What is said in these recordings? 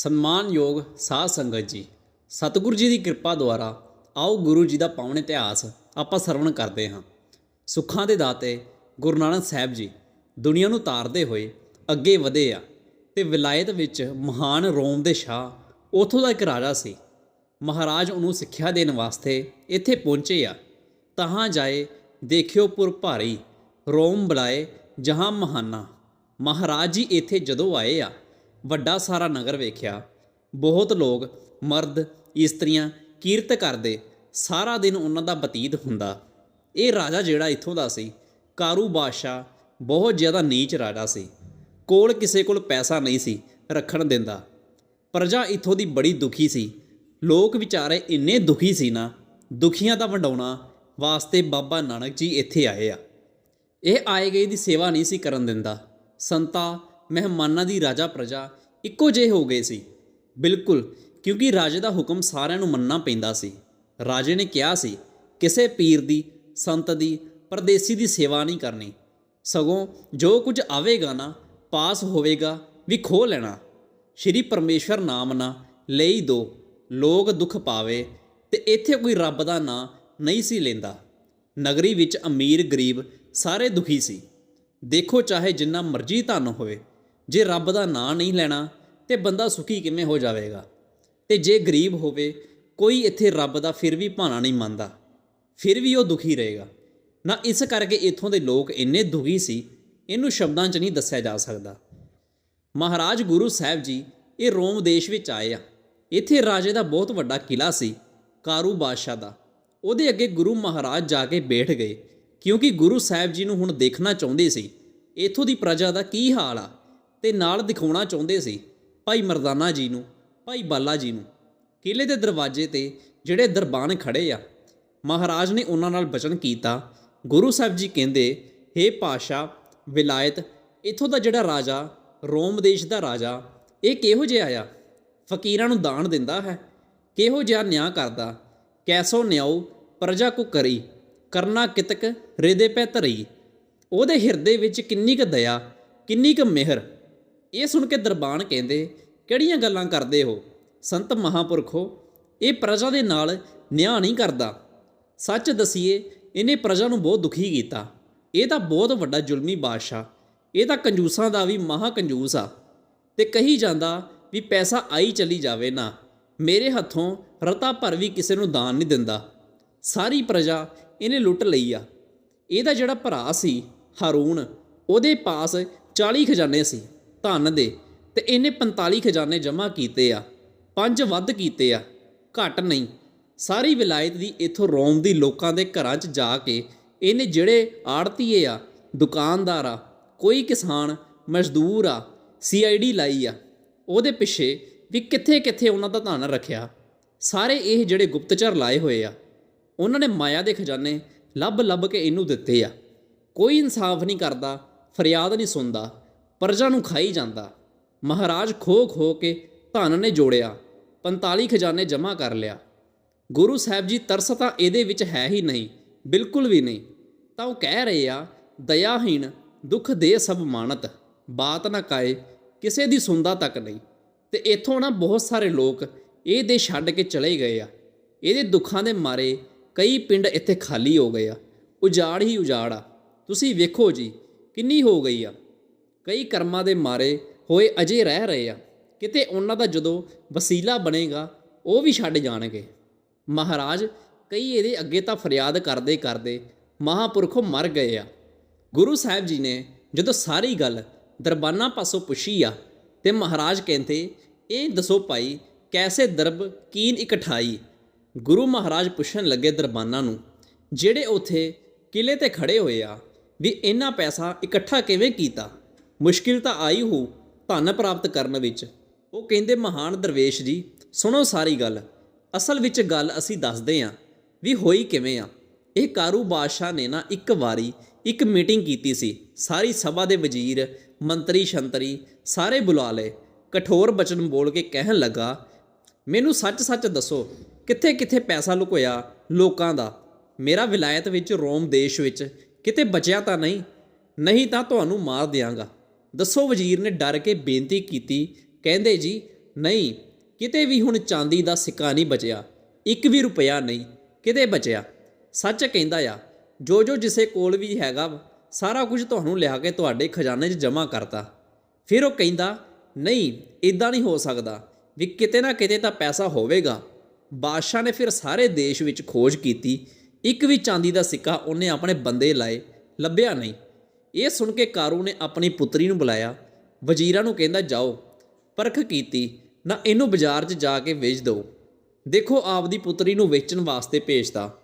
ਸਨਮਾਨਯੋਗ ਸਾਧ ਸੰਗਤ ਜੀ, ਸਤਿਗੁਰੂ ਜੀ ਦੀ ਕਿਰਪਾ ਦੁਆਰਾ ਆਓ ਗੁਰੂ ਜੀ ਦਾ ਪਾਵਨ ਇਤਿਹਾਸ ਆਪਾਂ ਸਰਵਣ ਕਰਦੇ ਹਾਂ। ਸੁੱਖਾਂ ਦੇ ਦਾਤੇ ਗੁਰੂ ਨਾਨਕ ਸਾਹਿਬ ਜੀ, ਦੁਨੀਆ ਨੂੰ ਤਾਰਦੇ ਹੋਏ ਅੱਗੇ ਵਧੇ ਆ ਤੇ ਵਿਲਾਇਤ ਵਿੱਚ ਮਹਾਨ ਰੋਮ ਦੇ ਸ਼ਾਹ ਉਥੋਂ ਦਾ ਇੱਕ ਰਾਜਾ ਸੀ। ਮਹਾਰਾਜ ਉਹਨੂੰ ਸਿੱਖਿਆ ਦੇਣ ਵਾਸਤੇ ਇੱਥੇ ਪਹੁੰਚੇ ਆ। ਤਹਾਂ ਜਾਏ ਦੇਖਿਓ ਪੁਰ ਭਾਰੀ ਰੋਮ ਬੁਲਾਏ ਜਹਾਂ ਮਹਾਨਾ। ਮਹਾਰਾਜ ਜੀ ਇੱਥੇ ਜਦੋਂ ਆਏ ਆ ਵੱਡਾ ਸਾਰਾ ਨਗਰ ਵੇਖਿਆ। ਬਹੁਤ ਲੋਕ ਮਰਦ, ਇਸਤਰੀਆਂ, ਕੀਰਤ ਕਰਦੇ, ਸਾਰਾ ਦਿਨ ਉਹਨਾਂ ਦਾ ਬਤੀਤ ਹੁੰਦਾ। ਇਹ ਰਾਜਾ ਜਿਹੜਾ ਇੱਥੋਂ ਦਾ ਸੀ, ਕਾਰੂ ਬਾਦਸ਼ਾਹ, ਬਹੁਤ ਜ਼ਿਆਦਾ ਨੀਚ ਰਾਜਾ ਸੀ। ਕੋਲ ਕਿਸੇ ਕੋਲ ਪੈਸਾ ਨਹੀਂ ਸੀ ਰੱਖਣ ਦਿੰਦਾ। ਪ੍ਰਜਾ ਇੱਥੋਂ ਦੀ ਬੜੀ ਦੁਖੀ ਸੀ। ਲੋਕ ਵਿਚਾਰੇ ਇੰਨੇ ਦੁਖੀ ਸੀ ਨਾ, ਦੁਖੀਆਂ ਦਾ ਵੰਡਾਉਣਾ ਵਾਸਤੇ ਬਾਬਾ ਨਾਨਕ ਜੀ ਇੱਥੇ ਆਏ ਆ। ਇਹ ਆਏ ਗਏ ਦੀ ਸੇਵਾ ਨਹੀਂ ਸੀ ਕਰਨ ਦਿੰਦਾ। ਸੰਤਾ ਮਹਿਮਾਨਾਂ ਦੀ ਰਾਜਾ ਪ੍ਰਜਾ ਇੱਕੋ ਜਿਹੇ ਹੋ ਗਏ ਸੀ। ਬਿਲਕੁਲ, ਕਿਉਂਕਿ ਰਾਜੇ ਦਾ ਹੁਕਮ ਸਾਰਿਆਂ ਨੂੰ ਮੰਨਣਾ ਪੈਂਦਾ ਸੀ। ਰਾਜੇ ਨੇ ਕਿਹਾ ਸੀ, ਕਿਸੇ ਪੀਰ ਦੀ, ਸੰਤ ਦੀ, ਪਰਦੇਸੀ ਦੀ ਸੇਵਾ ਨਹੀਂ ਕਰਨੀ। ਸਗੋਂ ਜੋ ਕੁਝ ਆਵੇਗਾ ਨਾ, ਪਾਸ ਹੋਵੇਗਾ, ਵੀ ਖੋ ਲੈਣਾ। ਸ਼੍ਰੀ ਪਰਮੇਸ਼ਵਰ ਨਾਮ ਨਾ ਲਈ ਦੋ, ਲੋਕ ਦੁੱਖ ਪਾਵੇ ਤੇ ਇੱਥੇ ਕੋਈ ਰੱਬ ਦਾ ਨਾਂ ਨਹੀਂ ਸੀ ਲੈਂਦਾ। ਨਗਰੀ ਵਿੱਚ ਅਮੀਰ ਗਰੀਬ ਸਾਰੇ ਦੁਖੀ ਸੀ। ਦੇਖੋ ਚਾਹੇ ਜਿੰਨਾ ਮਰਜ਼ੀ ਧਨ ਹੋਵੇ ਜੇ ਰੱਬ ਦਾ ਨਾਂ ਨਹੀਂ ਲੈਣਾ, ਤੇ ਬੰਦਾ ਸੁਖੀ ਕਿਵੇਂ ਹੋ ਜਾਵੇਗਾ? ਤੇ ਜੇ ਗਰੀਬ ਹੋਵੇ, ਕੋਈ ਇੱਥੇ ਰੱਬ ਦਾ ਫਿਰ ਵੀ ਭਾਣਾ ਨਹੀਂ ਮੰਨਦਾ। ਫਿਰ ਵੀ ਉਹ ਦੁਖੀ ਰਹੇਗਾ। ਨਾ ਇਸ ਕਰਕੇ ਇੱਥੋਂ ਦੇ ਲੋਕ ਇੰਨੇ ਦੁਖੀ ਸੀ, ਇਹਨੂੰ ਸ਼ਬਦਾਂ 'ਚ ਨਹੀਂ ਦੱਸਿਆ ਜਾ ਸਕਦਾ। ਮਹਾਰਾਜ ਗੁਰੂ ਸਾਹਿਬ ਜੀ, ਇਹ ਰੋਮ ਦੇਸ਼ ਵਿੱਚ ਆਏ ਆ। ਇੱਥੇ ਰਾਜੇ ਦਾ ਬਹੁਤ ਵੱਡਾ ਕਿਲਾ ਸੀ, ਕਾਰੂ ਬਾਦਸ਼ਾਹ ਦਾ। ਉਹਦੇ ਅੱਗੇ ਗੁਰੂ ਮਹਾਰਾਜ ਜਾ ਕੇ ਬੈਠ ਗਏ, ਕਿਉਂਕਿ ਗੁਰੂ ਸਾਹਿਬ ਜੀ ਨੂੰ ਹੁਣ ਦੇਖਣਾ ਚਾਹੁੰਦੇ ਸੀ, ਇਥੋਂ ਦੀ ਪ੍ਰਜਾ ਦਾ ਕੀ ਹਾਲ ਆ? ਤੇ ਨਾਲ ਦਿਖਾਉਣਾ ਚਾਹੁੰਦੇ ਸੀ ਭਾਈ ਮਰਦਾਨਾ ਜੀ ਨੂੰ, ਭਾਈ ਬਾਲਾ ਜੀ ਨੂੰ। ਕਿਲੇ ਦੇ ਦਰਵਾਜ਼ੇ ਤੇ ਜਿਹੜੇ ਦਰਬਾਨ ਖੜੇ ਆ, ਮਹਾਰਾਜ ਨੇ ਉਹਨਾਂ ਨਾਲ ਬਚਨ ਕੀਤਾ। ਗੁਰੂ ਸਾਹਿਬ ਜੀ ਕਹਿੰਦੇ हे ਪਾਸ਼ਾ, ਵਿਲਾਇਤ, ਇਥੋਂ ਦਾ ਜਿਹੜਾ ਰਾਜਾ, ਰੋਮ ਦੇਸ਼ ਦਾ ਰਾਜਾ, ਇਹ ਕਿਹੋ ਜਿਹਾ ਆ? ਫਕੀਰਾਂ ਨੂੰ ਦਾਨ ਦਿੰਦਾ ਹੈ, ਕਿਹੋ ਜਿਹਾ ਨਿਆਂ ਕਰਦਾ? ਕੈਸੋ ਨਿਆਉ, ਪ੍ਰਜਾ ਕੋ ਕਰੀ, ਕਰਨਾ ਕਿਤਕ, ਰਿਦੇ ਪੈ ਧਰੀ। ਉਹਦੇ ਹਿਰਦੇ ਵਿੱਚ ਕਿੰਨੀ ਕੁ ਦਇਆ, ਕਿੰਨੀ ਕੁ ਮਿਹਰ ਇਹ ਸੁਣ ਕੇ ਦਰਬਾਨ ਕਹਿੰਦੇ, ਕਿਹੜੀਆਂ ਗੱਲਾਂ ਕਰਦੇ ਹੋ? ਸੰਤ ਮਹਾਪੁਰਖੋ ਇਹ ਪ੍ਰਜਾ ਦੇ ਨਾਲ ਨਿਆਂ ਨਹੀਂ ਕਰਦਾ। ਸੱਚ ਦਸੀਏ, ਇਹਨੇ ਪ੍ਰਜਾ ਨੂੰ ਬਹੁਤ ਦੁਖੀ ਕੀਤਾ। ਇਹ ਤਾਂ ਬਹੁਤ ਵੱਡਾ ਜ਼ੁਲਮੀ ਬਾਦਸ਼ਾਹ। ਇਹ ਤਾਂ ਕੰਜੂਸਾਂ ਦਾ ਵੀ ਮਹਾ ਕੰਜੂਸ ਆ। ਤੇ ਕਹੀ ਜਾਂਦਾ ਵੀ ਪੈਸਾ ਆਈ ਚਲੀ ਜਾਵੇ ਨਾ। ਮੇਰੇ ਹੱਥੋਂ ਰਤਾ ਭਰ ਵੀ ਕਿਸੇ ਨੂੰ ਦਾਨ ਨਹੀਂ ਦਿੰਦਾ। ਸਾਰੀ ਪ੍ਰਜਾ ਇਹਨੇ ਲੁੱਟ ਲਈ ਆ। ਇਹਦਾ ਜਿਹੜਾ ਭਰਾ ਸੀ, ਹਾਰੂਨ, ਉਹਦੇ ਪਾਸ 40 ਖਜ਼ਾਨੇ ਸੀ। ਧਨ ਦੇ ਤੇ ਇਹਨੇ 45 ਖਜ਼ਾਨੇ ਜਮ੍ਹਾਂ ਕੀਤੇ ਆ, ਪੰਜ ਵੱਧ ਕੀਤੇ ਆ, ਘੱਟ ਨਹੀਂ। ਸਾਰੀ ਵਿਲਾਇਤ ਦੀ ਇਥੋਂ ਰੋਮ ਦੀ ਲੋਕਾਂ ਦੇ ਘਰਾਂ 'ਚ ਜਾ ਕੇ ਇਹਨੇ ਜਿਹੜੇ ਆੜਤੀਏ ਆ, ਦੁਕਾਨਦਾਰ ਆ, ਕੋਈ ਕਿਸਾਨ, ਮਜ਼ਦੂਰ ਆ ਸੀਆਈਡੀ ਲਾਈ ਆ, ਉਹਦੇ ਪਿੱਛੇ ਵੀ ਕਿੱਥੇ ਕਿੱਥੇ ਉਹਨਾਂ ਦਾ ਧਨ ਰੱਖਿਆ। ਸਾਰੇ ਇਹ ਜਿਹੜੇ ਗੁਪਤਚਰ ਲਾਏ ਹੋਏ ਆ, ਉਹਨਾਂ ਨੇ ਮਾਇਆ ਦੇ ਖਜ਼ਾਨੇ ਲੱਭ ਲੱਭ ਕੇ ਇਹਨੂੰ ਦਿੱਤੇ ਆ। ਕੋਈ ਇਨਸਾਫ ਨਹੀਂ ਕਰਦਾ, ਫਰਿਆਦ ਨਹੀਂ ਸੁਣਦਾ। ਪ੍ਰਜਾ ਨੂੰ ਖਾਈ ਜਾਂਦਾ। ਮਹਾਰਾਜ ਖੋ ਖੋ ਕੇ ਧਨ ਨੇ ਜੋੜਿਆ 45 ਖਜ਼ਾਨੇ ਜਮ੍ਹਾਂ ਕਰ ਲਿਆ। ਗੁਰੂ ਸਾਹਿਬ ਜੀ ਤਰਸ ਤਾਂ ਇਹਦੇ ਵਿੱਚ ਹੈ ਹੀ ਨਹੀਂ, ਬਿਲਕੁਲ ਵੀ ਨਹੀਂ। ਤਾਂ ਉਹ ਕਹਿ ਰਹੇ ਆ, ਦਇਆਹੀਣ, ਦੁੱਖ ਦੇ ਸਭ ਮਾਨਤ, ਬਾਤ ਨਾ ਕਾਏ, ਕਿਸੇ ਦੀ ਸੁਣਦਾ ਤੱਕ ਨਹੀਂ। ਤੇ ਇੱਥੋਂ ਨਾ ਬਹੁਤ ਸਾਰੇ ਲੋਕ ਇਹ ਦੇ ਛੱਡ ਕੇ ਚਲੇ ਗਏ ਆ। ਇਹਦੇ ਦੁੱਖਾਂ ਦੇ ਮਾਰੇ ਕਈ ਪਿੰਡ ਇੱਥੇ ਖਾਲੀ ਹੋ ਗਏ ਆ। ਉਜਾੜ ਹੀ ਉਜਾੜ ਆ। ਤੁਸੀਂ ਵੇਖੋ ਜੀ, ਕਿੰਨੀ ਹੋ ਗਈ ਆ। ਕਈ ਕਰਮਾਂ ਦੇ ਮਾਰੇ ਹੋਏ ਅਜੇ ਰਹਿ ਰਹੇ ਆ। ਕਿਤੇ ਉਹਨਾਂ ਦਾ ਜਦੋਂ ਵਸੀਲਾ ਬਣੇਗਾ, ਉਹ ਵੀ ਛੱਡ ਜਾਣਗੇ। ਮਹਾਰਾਜ, ਕਈ ਇਹਦੇ ਅੱਗੇ ਤਾਂ ਫਰਿਆਦ ਕਰਦੇ ਕਰਦੇ ਮਹਾਪੁਰਖੋਂ ਮਰ ਗਏ ਆ। ਗੁਰੂ ਸਾਹਿਬ ਜੀ ਨੇ ਜਦੋਂ ਸਾਰੀ ਗੱਲ ਦਰਬਾਨਾ ਪਾਸੋਂ ਪੁੱਛੀ ਆ ਤੇ ਮਹਾਰਾਜ ਕਹਿੰਦੇ, ਇਹ ਦੱਸੋ ਭਾਈ, ਕੈਸੇ ਦਰਬ ਕੀਨ ਇਕਠਾਈ? ਗੁਰੂ ਮਹਾਰਾਜ ਪੁੱਛਣ ਲੱਗੇ ਦਰਬਾਨਾ ਨੂੰ, ਜਿਹੜੇ ਉਥੇ ਕਿਲੇ ਤੇ ਖੜੇ ਹੋਏ ਆ, ਵੀ ਇੰਨਾ ਪੈਸਾ ਇਕੱਠਾ ਕਿਵੇਂ ਕੀਤਾ? ਮੁਸ਼ਕਿਲ ਤਾਂ ਆਈ ਹੋ ਧਨ ਪ੍ਰਾਪਤ ਕਰਨ ਵਿੱਚ। ਉਹ ਕਹਿੰਦੇ, ਮਹਾਨ ਦਰਵੇਸ਼ ਜੀ, ਸੁਣੋ ਸਾਰੀ ਗੱਲ। ਅਸਲ ਵਿੱਚ ਗੱਲ ਅਸੀਂ ਦੱਸਦੇ ਆਂ ਵੀ ਹੋਈ ਕਿਵੇਂ ਆ। ਇਹ ਕਾਰੂ ਬਾਦਸ਼ਾਹ ਨੇ ਨਾ ਇੱਕ ਵਾਰੀ ਇੱਕ ਮੀਟਿੰਗ ਕੀਤੀ ਸੀ। ਸਾਰੀ ਸਭਾ ਦੇ ਵਜ਼ੀਰ, ਮੰਤਰੀ, ਸ਼ੰਤਰੀ ਸਾਰੇ ਬੁਲਾ ਲਏ। ਕਠੋਰ ਬਚਨ ਬੋਲ ਕੇ ਕਹਿਣ ਲੱਗਾ, ਮੈਨੂੰ ਸੱਚ-ਸੱਚ ਦੱਸੋ, ਕਿੱਥੇ-ਕਿੱਥੇ ਪੈਸਾ ਲੁਕੋਇਆ ਲੋਕਾਂ ਦਾ? ਮੇਰਾ ਵਿਲਾਇਤ ਵਿੱਚ, ਰੋਮ ਦੇਸ਼ ਵਿੱਚ ਕਿਤੇ ਬਚਿਆ ਤਾਂ ਨਹੀਂ? ਨਹੀਂ ਤਾਂ ਤੁਹਾਨੂੰ ਮਾਰ ਦਿਆਂਗਾ। ਦੱਸੋ ਵਜ਼ੀਰ ਨੇ ਡਰ ਕੇ ਬੇਨਤੀ ਕੀਤੀ। ਕਹਿੰਦੇ ਜੀ ਨਹੀਂ ਕਿਤੇ ਵੀ ਹੁਣ ਚਾਂਦੀ ਦਾ ਸਿੱਕਾ ਨਹੀਂ ਬਚਿਆ ਇੱਕ ਵੀ ਰੁਪਿਆ ਨਹੀਂ ਕਿਤੇ ਬਚਿਆ? ਸੱਚ ਕਹਿੰਦਾ ਆ ਜੋ ਜੋ ਜਿਸੇ ਕੋਲ ਵੀ ਹੈਗਾ ਵਾ, ਸਾਰਾ ਕੁਝ ਤੁਹਾਨੂੰ ਲਿਆ ਕੇ ਤੁਹਾਡੇ ਖਜ਼ਾਨੇ 'ਚ ਜਮ੍ਹਾਂ ਕਰਤਾ। ਫਿਰ ਉਹ ਕਹਿੰਦਾ ਨਹੀਂ ਇਦਾਂ ਨਹੀਂ ਹੋ ਸਕਦਾ ਵੀ ਕਿਤੇ ਨਾ ਕਿਤੇ ਤਾਂ ਪੈਸਾ ਹੋਵੇਗਾ। ਬਾਦਸ਼ਾਹ ਨੇ ਫਿਰ ਸਾਰੇ ਦੇਸ਼ ਵਿੱਚ ਖੋਜ ਕੀਤੀ। ਇੱਕ ਵੀ ਚਾਂਦੀ ਦਾ ਸਿੱਕਾ ਉਹਨੇ ਆਪਣੇ ਬੰਦੇ ਲਾਏ ਲੱਭਿਆ ਨਹੀਂ। ਇਹ ਸੁਣ ਕੇ ਕਾਰੂ ਨੇ ਆਪਣੀ ਪੁੱਤਰੀ ਨੂੰ ਬੁਲਾਇਆ। ਵਜ਼ੀਰਾਂ ਨੂੰ ਕਹਿੰਦਾ, ਜਾਓ, ਪਰਖ ਕੀਤੀ, ਨਾ ਇਹਨੂੰ ਬਾਜ਼ਾਰ 'ਚ ਜਾ ਕੇ ਵੇਚ ਦਿਓ। ਦੇਖੋ, ਆਪਦੀ ਪੁੱਤਰੀ ਨੂੰ ਵੇਚਣ ਵਾਸਤੇ ਭੇਜਦਾ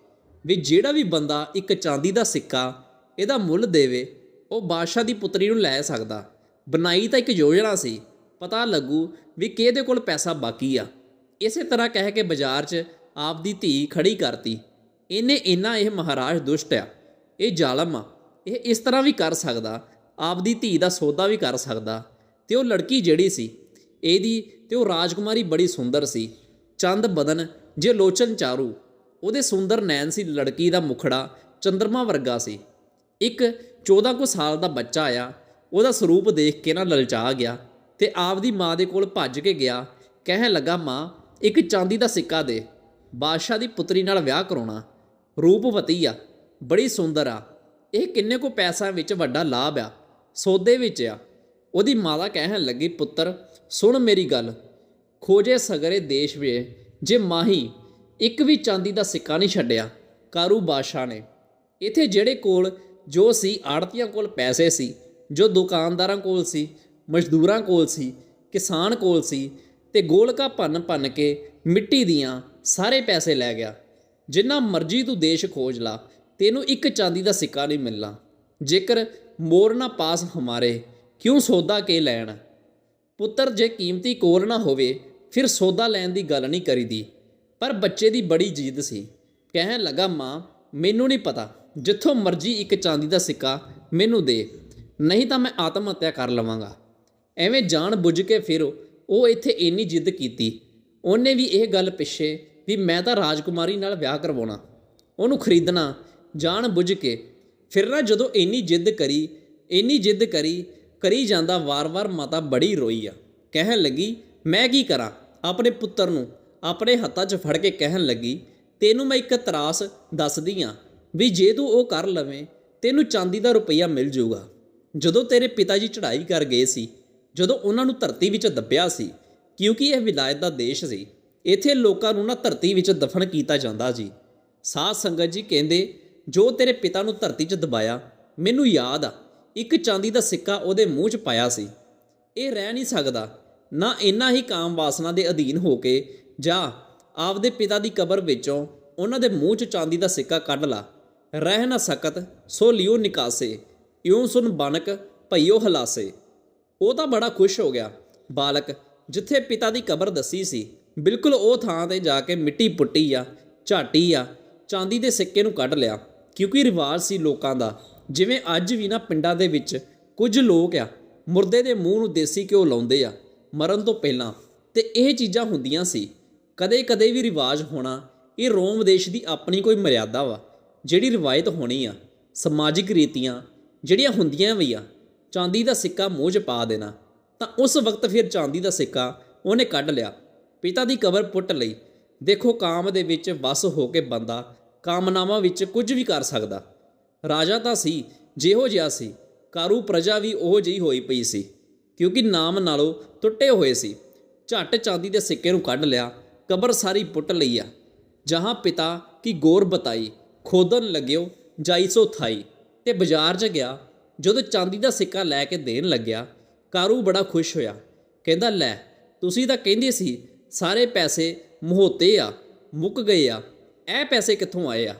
ਵੀ ਜਿਹੜਾ ਵੀ ਬੰਦਾ ਇੱਕ ਚਾਂਦੀ ਦਾ ਸਿੱਕਾ, ਇਹਦਾ ਮੁੱਲ ਦੇਵੇ, ਉਹ ਬਾਦਸ਼ਾਹ ਦੀ ਪੁੱਤਰੀ ਨੂੰ ਲੈ ਸਕਦਾ। ਬਣਾਈ ਤਾਂ ਇੱਕ ਯੋਜਨਾ ਸੀ। ਪਤਾ ਲੱਗੂ ਵੀ ਕਿਹਦੇ ਕੋਲ ਪੈਸਾ ਬਾਕੀ ਆ। ਇਸੇ ਤਰ੍ਹਾਂ ਕਹਿ ਕੇ ਬਾਜ਼ਾਰ 'ਚ ਆਪਦੀ ਧੀ ਖੜੀ ਕਰਤੀ। ਇਹਨੇ ਇੰਨਾ ਇਹ ਮਹਾਰਾਜ ਦੁਸ਼ਟ ਆ। ਇਹ ਜ਼ਾਲਮ ਆ। ਇਹ ਇਸ ਤਰ੍ਹਾਂ ਵੀ ਕਰ ਸਕਦਾ, ਆਪਦੀ ਧੀ ਦਾ ਸੌਦਾ ਵੀ ਕਰ ਸਕਦਾ। ਤੇ ਉਹ ਲੜਕੀ ਜਿਹੜੀ ਸੀ, ਇਹਦੀ ਤੇ ਉਹ ਰਾਜਕੁਮਾਰੀ ਬੜੀ ਸੁੰਦਰ ਸੀ। ਚੰਦ ਬਦਨ, ਜੇ ਲੋਚਨ ਚਾਰੂ, ਉਹਦੇ ਸੁੰਦਰ ਨੈਣ ਸੀ, ਲੜਕੀ ਦਾ ਮੁਖੜਾ ਚੰਦਰਮਾ ਵਰਗਾ ਸੀ। ਇੱਕ 14 ਕੁ ਸਾਲ ਦਾ ਬੱਚਾ ਆਇਆ, ਉਹਦਾ ਸਰੂਪ ਦੇਖ ਕੇ ਨਾ ਲਲਚਾ ਗਿਆ ਤੇ ਆਪਦੀ ਮਾਂ ਦੇ ਕੋਲ ਭੱਜ ਕੇ ਗਿਆ। ਕਹਿਣ ਲੱਗਾ, ਮਾਂ, ਇੱਕ ਚਾਂਦੀ ਦਾ ਸਿੱਕਾ ਦੇ, ਬਾਦਸ਼ਾਹ ਦੀ ਪੁੱਤਰੀ ਨਾਲ ਵਿਆਹ ਕਰਾਉਣਾ। ਰੂਪਵਤੀ ਆ, ਬੜੀ ਸੁੰਦਰ ਆ ਇਹ ਕਿੰਨੇ ਕੋ ਪੈਸਾ ਵਿੱਚ ਵੱਡਾ ਲਾਭ ਆ? ਸੌਦੇ ਵਿੱਚ ਆ। ਉਹਦੀ ਮਾਤਾ ਕਹਿਣ ਲੱਗੀ, ਪੁੱਤਰ, ਸੁਣ ਮੇਰੀ ਗੱਲ। ਖੋਜੇ ਸਗਰੇ ਦੇਸ਼ ਵੇ। ਜੇ ਮਾਹੀ ਇੱਕ ਵੀ ਚਾਂਦੀ ਦਾ ਸਿੱਕਾ ਨਹੀਂ ਛੱਡਿਆ, ਕਾਰੂ ਬਾਦਸ਼ਾਹ ਨੇ। ਇਥੇ ਜਿਹੜੇ ਕੋਲ ਜੋ ਸੀ, ਆੜਤੀਆਂ ਕੋਲ ਪੈਸੇ ਸੀ, ਜੋ ਦੁਕਾਨਦਾਰਾਂ ਕੋਲ ਸੀ, ਮਜ਼ਦੂਰਾਂ ਕੋਲ ਸੀ, ਕਿਸਾਨ ਕੋਲ ਸੀ, ਤੇ ਗੋਲਕਾ ਭੰਨ ਭੰਨ ਕੇ ਮਿੱਟੀ ਦੀਆਂ ਸਾਰੇ ਪੈਸੇ ਲੈ ਗਿਆ। ਜਿੰਨਾ ਮਰਜ਼ੀ ਤੂੰ ਦੇਸ਼ ਖੋਜ ਲਾ। ਤੈਨੂੰ ਇੱਕ ਚਾਂਦੀ ਦਾ ਸਿੱਕਾ ਨਹੀਂ ਮਿਲਣਾ। ਜੇਕਰ ਮੋਰ ਨਾ ਪਾਸ ਹਮਾਰੇ, ਕਿਉਂ ਸੌਦਾ ਕੇ ਲੈਣ? ਪੁੱਤਰ, ਜੇ ਕੀਮਤੀ ਕੋਲ ਨਾ ਹੋਵੇ, ਫਿਰ ਸੌਦਾ ਲੈਣ ਦੀ ਗੱਲ ਨਹੀਂ ਕਰੀਦੀ। ਪਰ ਬੱਚੇ ਦੀ ਬੜੀ ਜਿੱਦ ਸੀ। ਕਹਿਣ ਲੱਗਾ, ਮਾਂ, ਮੈਨੂੰ ਨਹੀਂ ਪਤਾ। ਜਿੱਥੋਂ ਮਰਜ਼ੀ ਇੱਕ ਚਾਂਦੀ ਦਾ ਸਿੱਕਾ ਮੈਨੂੰ ਦੇ। ਨਹੀਂ ਤਾਂ ਮੈਂ ਆਤਮ ਹੱਤਿਆ ਕਰ ਲਵਾਂਗਾ। ਐਵੇਂ ਜਾਣ ਬੁੱਝ ਕੇ ਫਿਰ ਉਹ ਇੱਥੇ ਇੰਨੀ ਜਿੱਦ ਕੀਤੀ। ਉਹਨੇ ਵੀ ਇਹ ਗੱਲ ਪਿੱਛੇ ਵੀ ਮੈਂ ਤਾਂ ਰਾਜਕੁਮਾਰੀ ਨਾਲ ਵਿਆਹ ਕਰਵਾਉਣਾ। ਉਹਨੂੰ ਖਰੀਦਣਾ ਜਾਣ ਬੁੱਝ ਕੇ ਫਿਰ ਨਾ ਜਦੋਂ ਇੰਨੀ ਜਿੱਦ ਕਰੀ, ਇੰਨੀ ਜਿੱਦ ਕਰੀ ਕਰੀ ਜਾਂਦਾ ਵਾਰ-ਵਾਰ ਮਾਤਾ ਬੜੀ ਰੋਈ ਆ। ਕਹਿਣ ਲੱਗੀ, ਮੈਂ ਕੀ ਕਰਾਂ? ਆਪਣੇ ਪੁੱਤਰ ਨੂੰ ਆਪਣੇ ਹੱਥਾਂ 'ਚ ਫੜ ਕੇ ਕਹਿਣ ਲੱਗੀ, ਤੈਨੂੰ ਮੈਂ ਇੱਕ ਤਰਾਸ ਦੱਸਦੀ ਆ ਵੀ ਜੇ ਤੂੰ ਉਹ ਕਰ ਲਵੇਂ, ਤੈਨੂੰ ਚਾਂਦੀ ਦਾ ਰੁਪਈਆ ਮਿਲ ਜਾਊਗਾ। ਜਦੋਂ ਤੇਰੇ ਪਿਤਾ ਜੀ ਚੜ੍ਹਾਈ ਕਰ ਗਏ ਸੀ, ਜਦੋਂ ਉਹਨਾਂ ਨੂੰ ਧਰਤੀ ਵਿੱਚ ਦੱਬਿਆ ਸੀ, ਕਿਉਂਕਿ ਇਹ ਵਿਲਾਇਤ ਦਾ ਦੇਸ਼ ਸੀ, ਇੱਥੇ ਲੋਕਾਂ ਨੂੰ ਨਾ ਧਰਤੀ ਵਿੱਚ ਦਫਨ ਕੀਤਾ ਜਾਂਦਾ ਜੀ ਸਾਧ ਸੰਗਤ ਜੀ ਕਹਿੰਦੇ ਜੋ ਤੇਰੇ ਪਿਤਾ ਨੂੰ ਧਰਤੀ 'ਚ ਦਬਾਇਆ, ਮੈਨੂੰ ਯਾਦ ਆ। ਇੱਕ ਚਾਂਦੀ ਦਾ ਸਿੱਕਾ ਉਹਦੇ ਮੂੰਹ 'ਚ ਪਾਇਆ ਸੀ। ਇਹ ਰਹਿ ਨਹੀਂ ਸਕਦਾ। ਨਾ ਇੰਨਾ ਹੀ ਕਾਮ ਵਾਸਨਾ ਦੇ ਅਧੀਨ ਹੋ ਕੇ ਜਾ, ਆਪਦੇ ਪਿਤਾ ਦੀ ਕਬਰ ਵਿੱਚੋਂ ਉਹਨਾਂ ਦੇ ਮੂੰਹ 'ਚ ਚਾਂਦੀ ਦਾ ਸਿੱਕਾ ਕੱਢ ਲਾ। ਰਹਿ ਨਾ ਸਕਤ, ਸੋ ਲਿਓ ਨਿਕਾਸੇ। ਇਉਂ ਸੁਨ ਬਨਕ, ਭਈਓ ਹਲਾਸੇ। ਉਹ ਤਾਂ ਬੜਾ ਖੁਸ਼ ਹੋ ਗਿਆ। ਬਾਲਕ, ਜਿੱਥੇ ਪਿਤਾ ਦੀ ਕਬਰ ਦੱਸੀ ਸੀ, ਬਿਲਕੁਲ ਉਹ ਥਾਂ ਤੇ ਜਾ ਕੇ ਮਿੱਟੀ ਪੁੱਟੀ ਆ, ਝਾਟੀ ਆ, ਚਾਂਦੀ ਦੇ ਸਿੱਕੇ ਨੂੰ ਕੱਢ ਲਿਆ। ਕਿਉਂਕਿ ਰਿਵਾਜ ਸੀ ਲੋਕਾਂ ਦਾ। ਜਿਵੇਂ ਅੱਜ ਵੀ ਨਾ ਪਿੰਡਾਂ ਦੇ ਵਿੱਚ ਕੁਝ ਲੋਕ ਆ, ਮੁਰਦੇ ਦੇ ਮੂੰਹ ਨੂੰ ਦੇਸੀ ਘਿਓ ਲਾਉਂਦੇ ਆ, ਮਰਨ ਤੋਂ ਪਹਿਲਾਂ। ਤੇ ਇਹ ਚੀਜ਼ਾਂ ਹੁੰਦੀਆਂ ਸੀ। ਕਦੇ-ਕਦੇ ਵੀ ਰਿਵਾਜ ਹੋਣਾ, ਇਹ ਰੋਮ ਦੇਸ਼ ਦੀ ਆਪਣੀ ਕੋਈ ਮਰਿਆਦਾ ਵਾ, ਜਿਹੜੀ ਰਿਵਾਇਤ ਹੋਣੀ ਆ, ਸਮਾਜਿਕ ਰੀਤੀਆਂ ਜਿਹੜੀਆਂ ਹੁੰਦੀਆਂ ਵੀ ਆ, ਚਾਂਦੀ ਦਾ ਸਿੱਕਾ ਮੂੰਹ 'ਚ ਪਾ ਦੇਣਾ। ਤਾਂ ਉਸ ਵਕਤ ਫਿਰ ਚਾਂਦੀ ਦਾ ਸਿੱਕਾ ਉਹਨੇ ਕੱਢ ਲਿਆ। ਪਿਤਾ ਦੀ ਕਬਰ ਪੁੱਟ ਲਈ। ਦੇਖੋ ਕਾਮ ਦੇ ਵਿੱਚ ਵਸ ਹੋ ਕੇ ਬੰਦਾ ਕਾਮਨਾਵਾਂ ਵਿੱਚ ਕੁਝ ਵੀ ਕਰ ਸਕਦਾ। ਰਾਜਾ ਤਾਂ ਸੀ, ਜਿਹੋ ਜਿਹਾ ਸੀ। ਕਾਰੂ ਪ੍ਰਜਾ ਵੀ ਉਹੋ ਜਿਹੀ ਹੋਈ ਪਈ ਸੀ, ਕਿਉਂਕਿ ਨਾਮ ਨਾਲੋਂ ਟੁੱਟੇ ਹੋਏ ਸੀ। ਝੱਟ ਚਾਂਦੀ ਦੇ ਸਿੱਕੇ ਨੂੰ ਕੱਢ ਲਿਆ, ਕਬਰ ਸਾਰੀ ਪੁੱਟ ਲਈ ਆ। ਜਹਾਂ ਪਿਤਾ ਕੀ ਗੌਰ ਬਤਾਈ ਖੋਦਨ ਲੱਗਿਓ ਜਾਈਸੋ ਥਾਈ। ਤੇ ਬਾਜ਼ਾਰ 'ਚ ਗਿਆ, ਜਦੋਂ ਚਾਂਦੀ ਦਾ ਸਿੱਕਾ ਲੈ ਕੇ ਦੇਣ ਲੱਗਿਆ, ਕਾਰੂ ਬੜਾ ਖੁਸ਼ ਹੋਇਆ। ਕਹਿੰਦਾ, ਲੈ, ਤੁਸੀਂ ਤਾਂ ਕਹਿੰਦੇ ਸੀ, ਸਾਰੇ ਪੈਸੇ ਮੋਹਤੇ ਆ, ਮੁੱਕ ਗਏ ਆ। ਇਹ ਪੈਸੇ ਕਿੱਥੋਂ ਆਏ ਆ?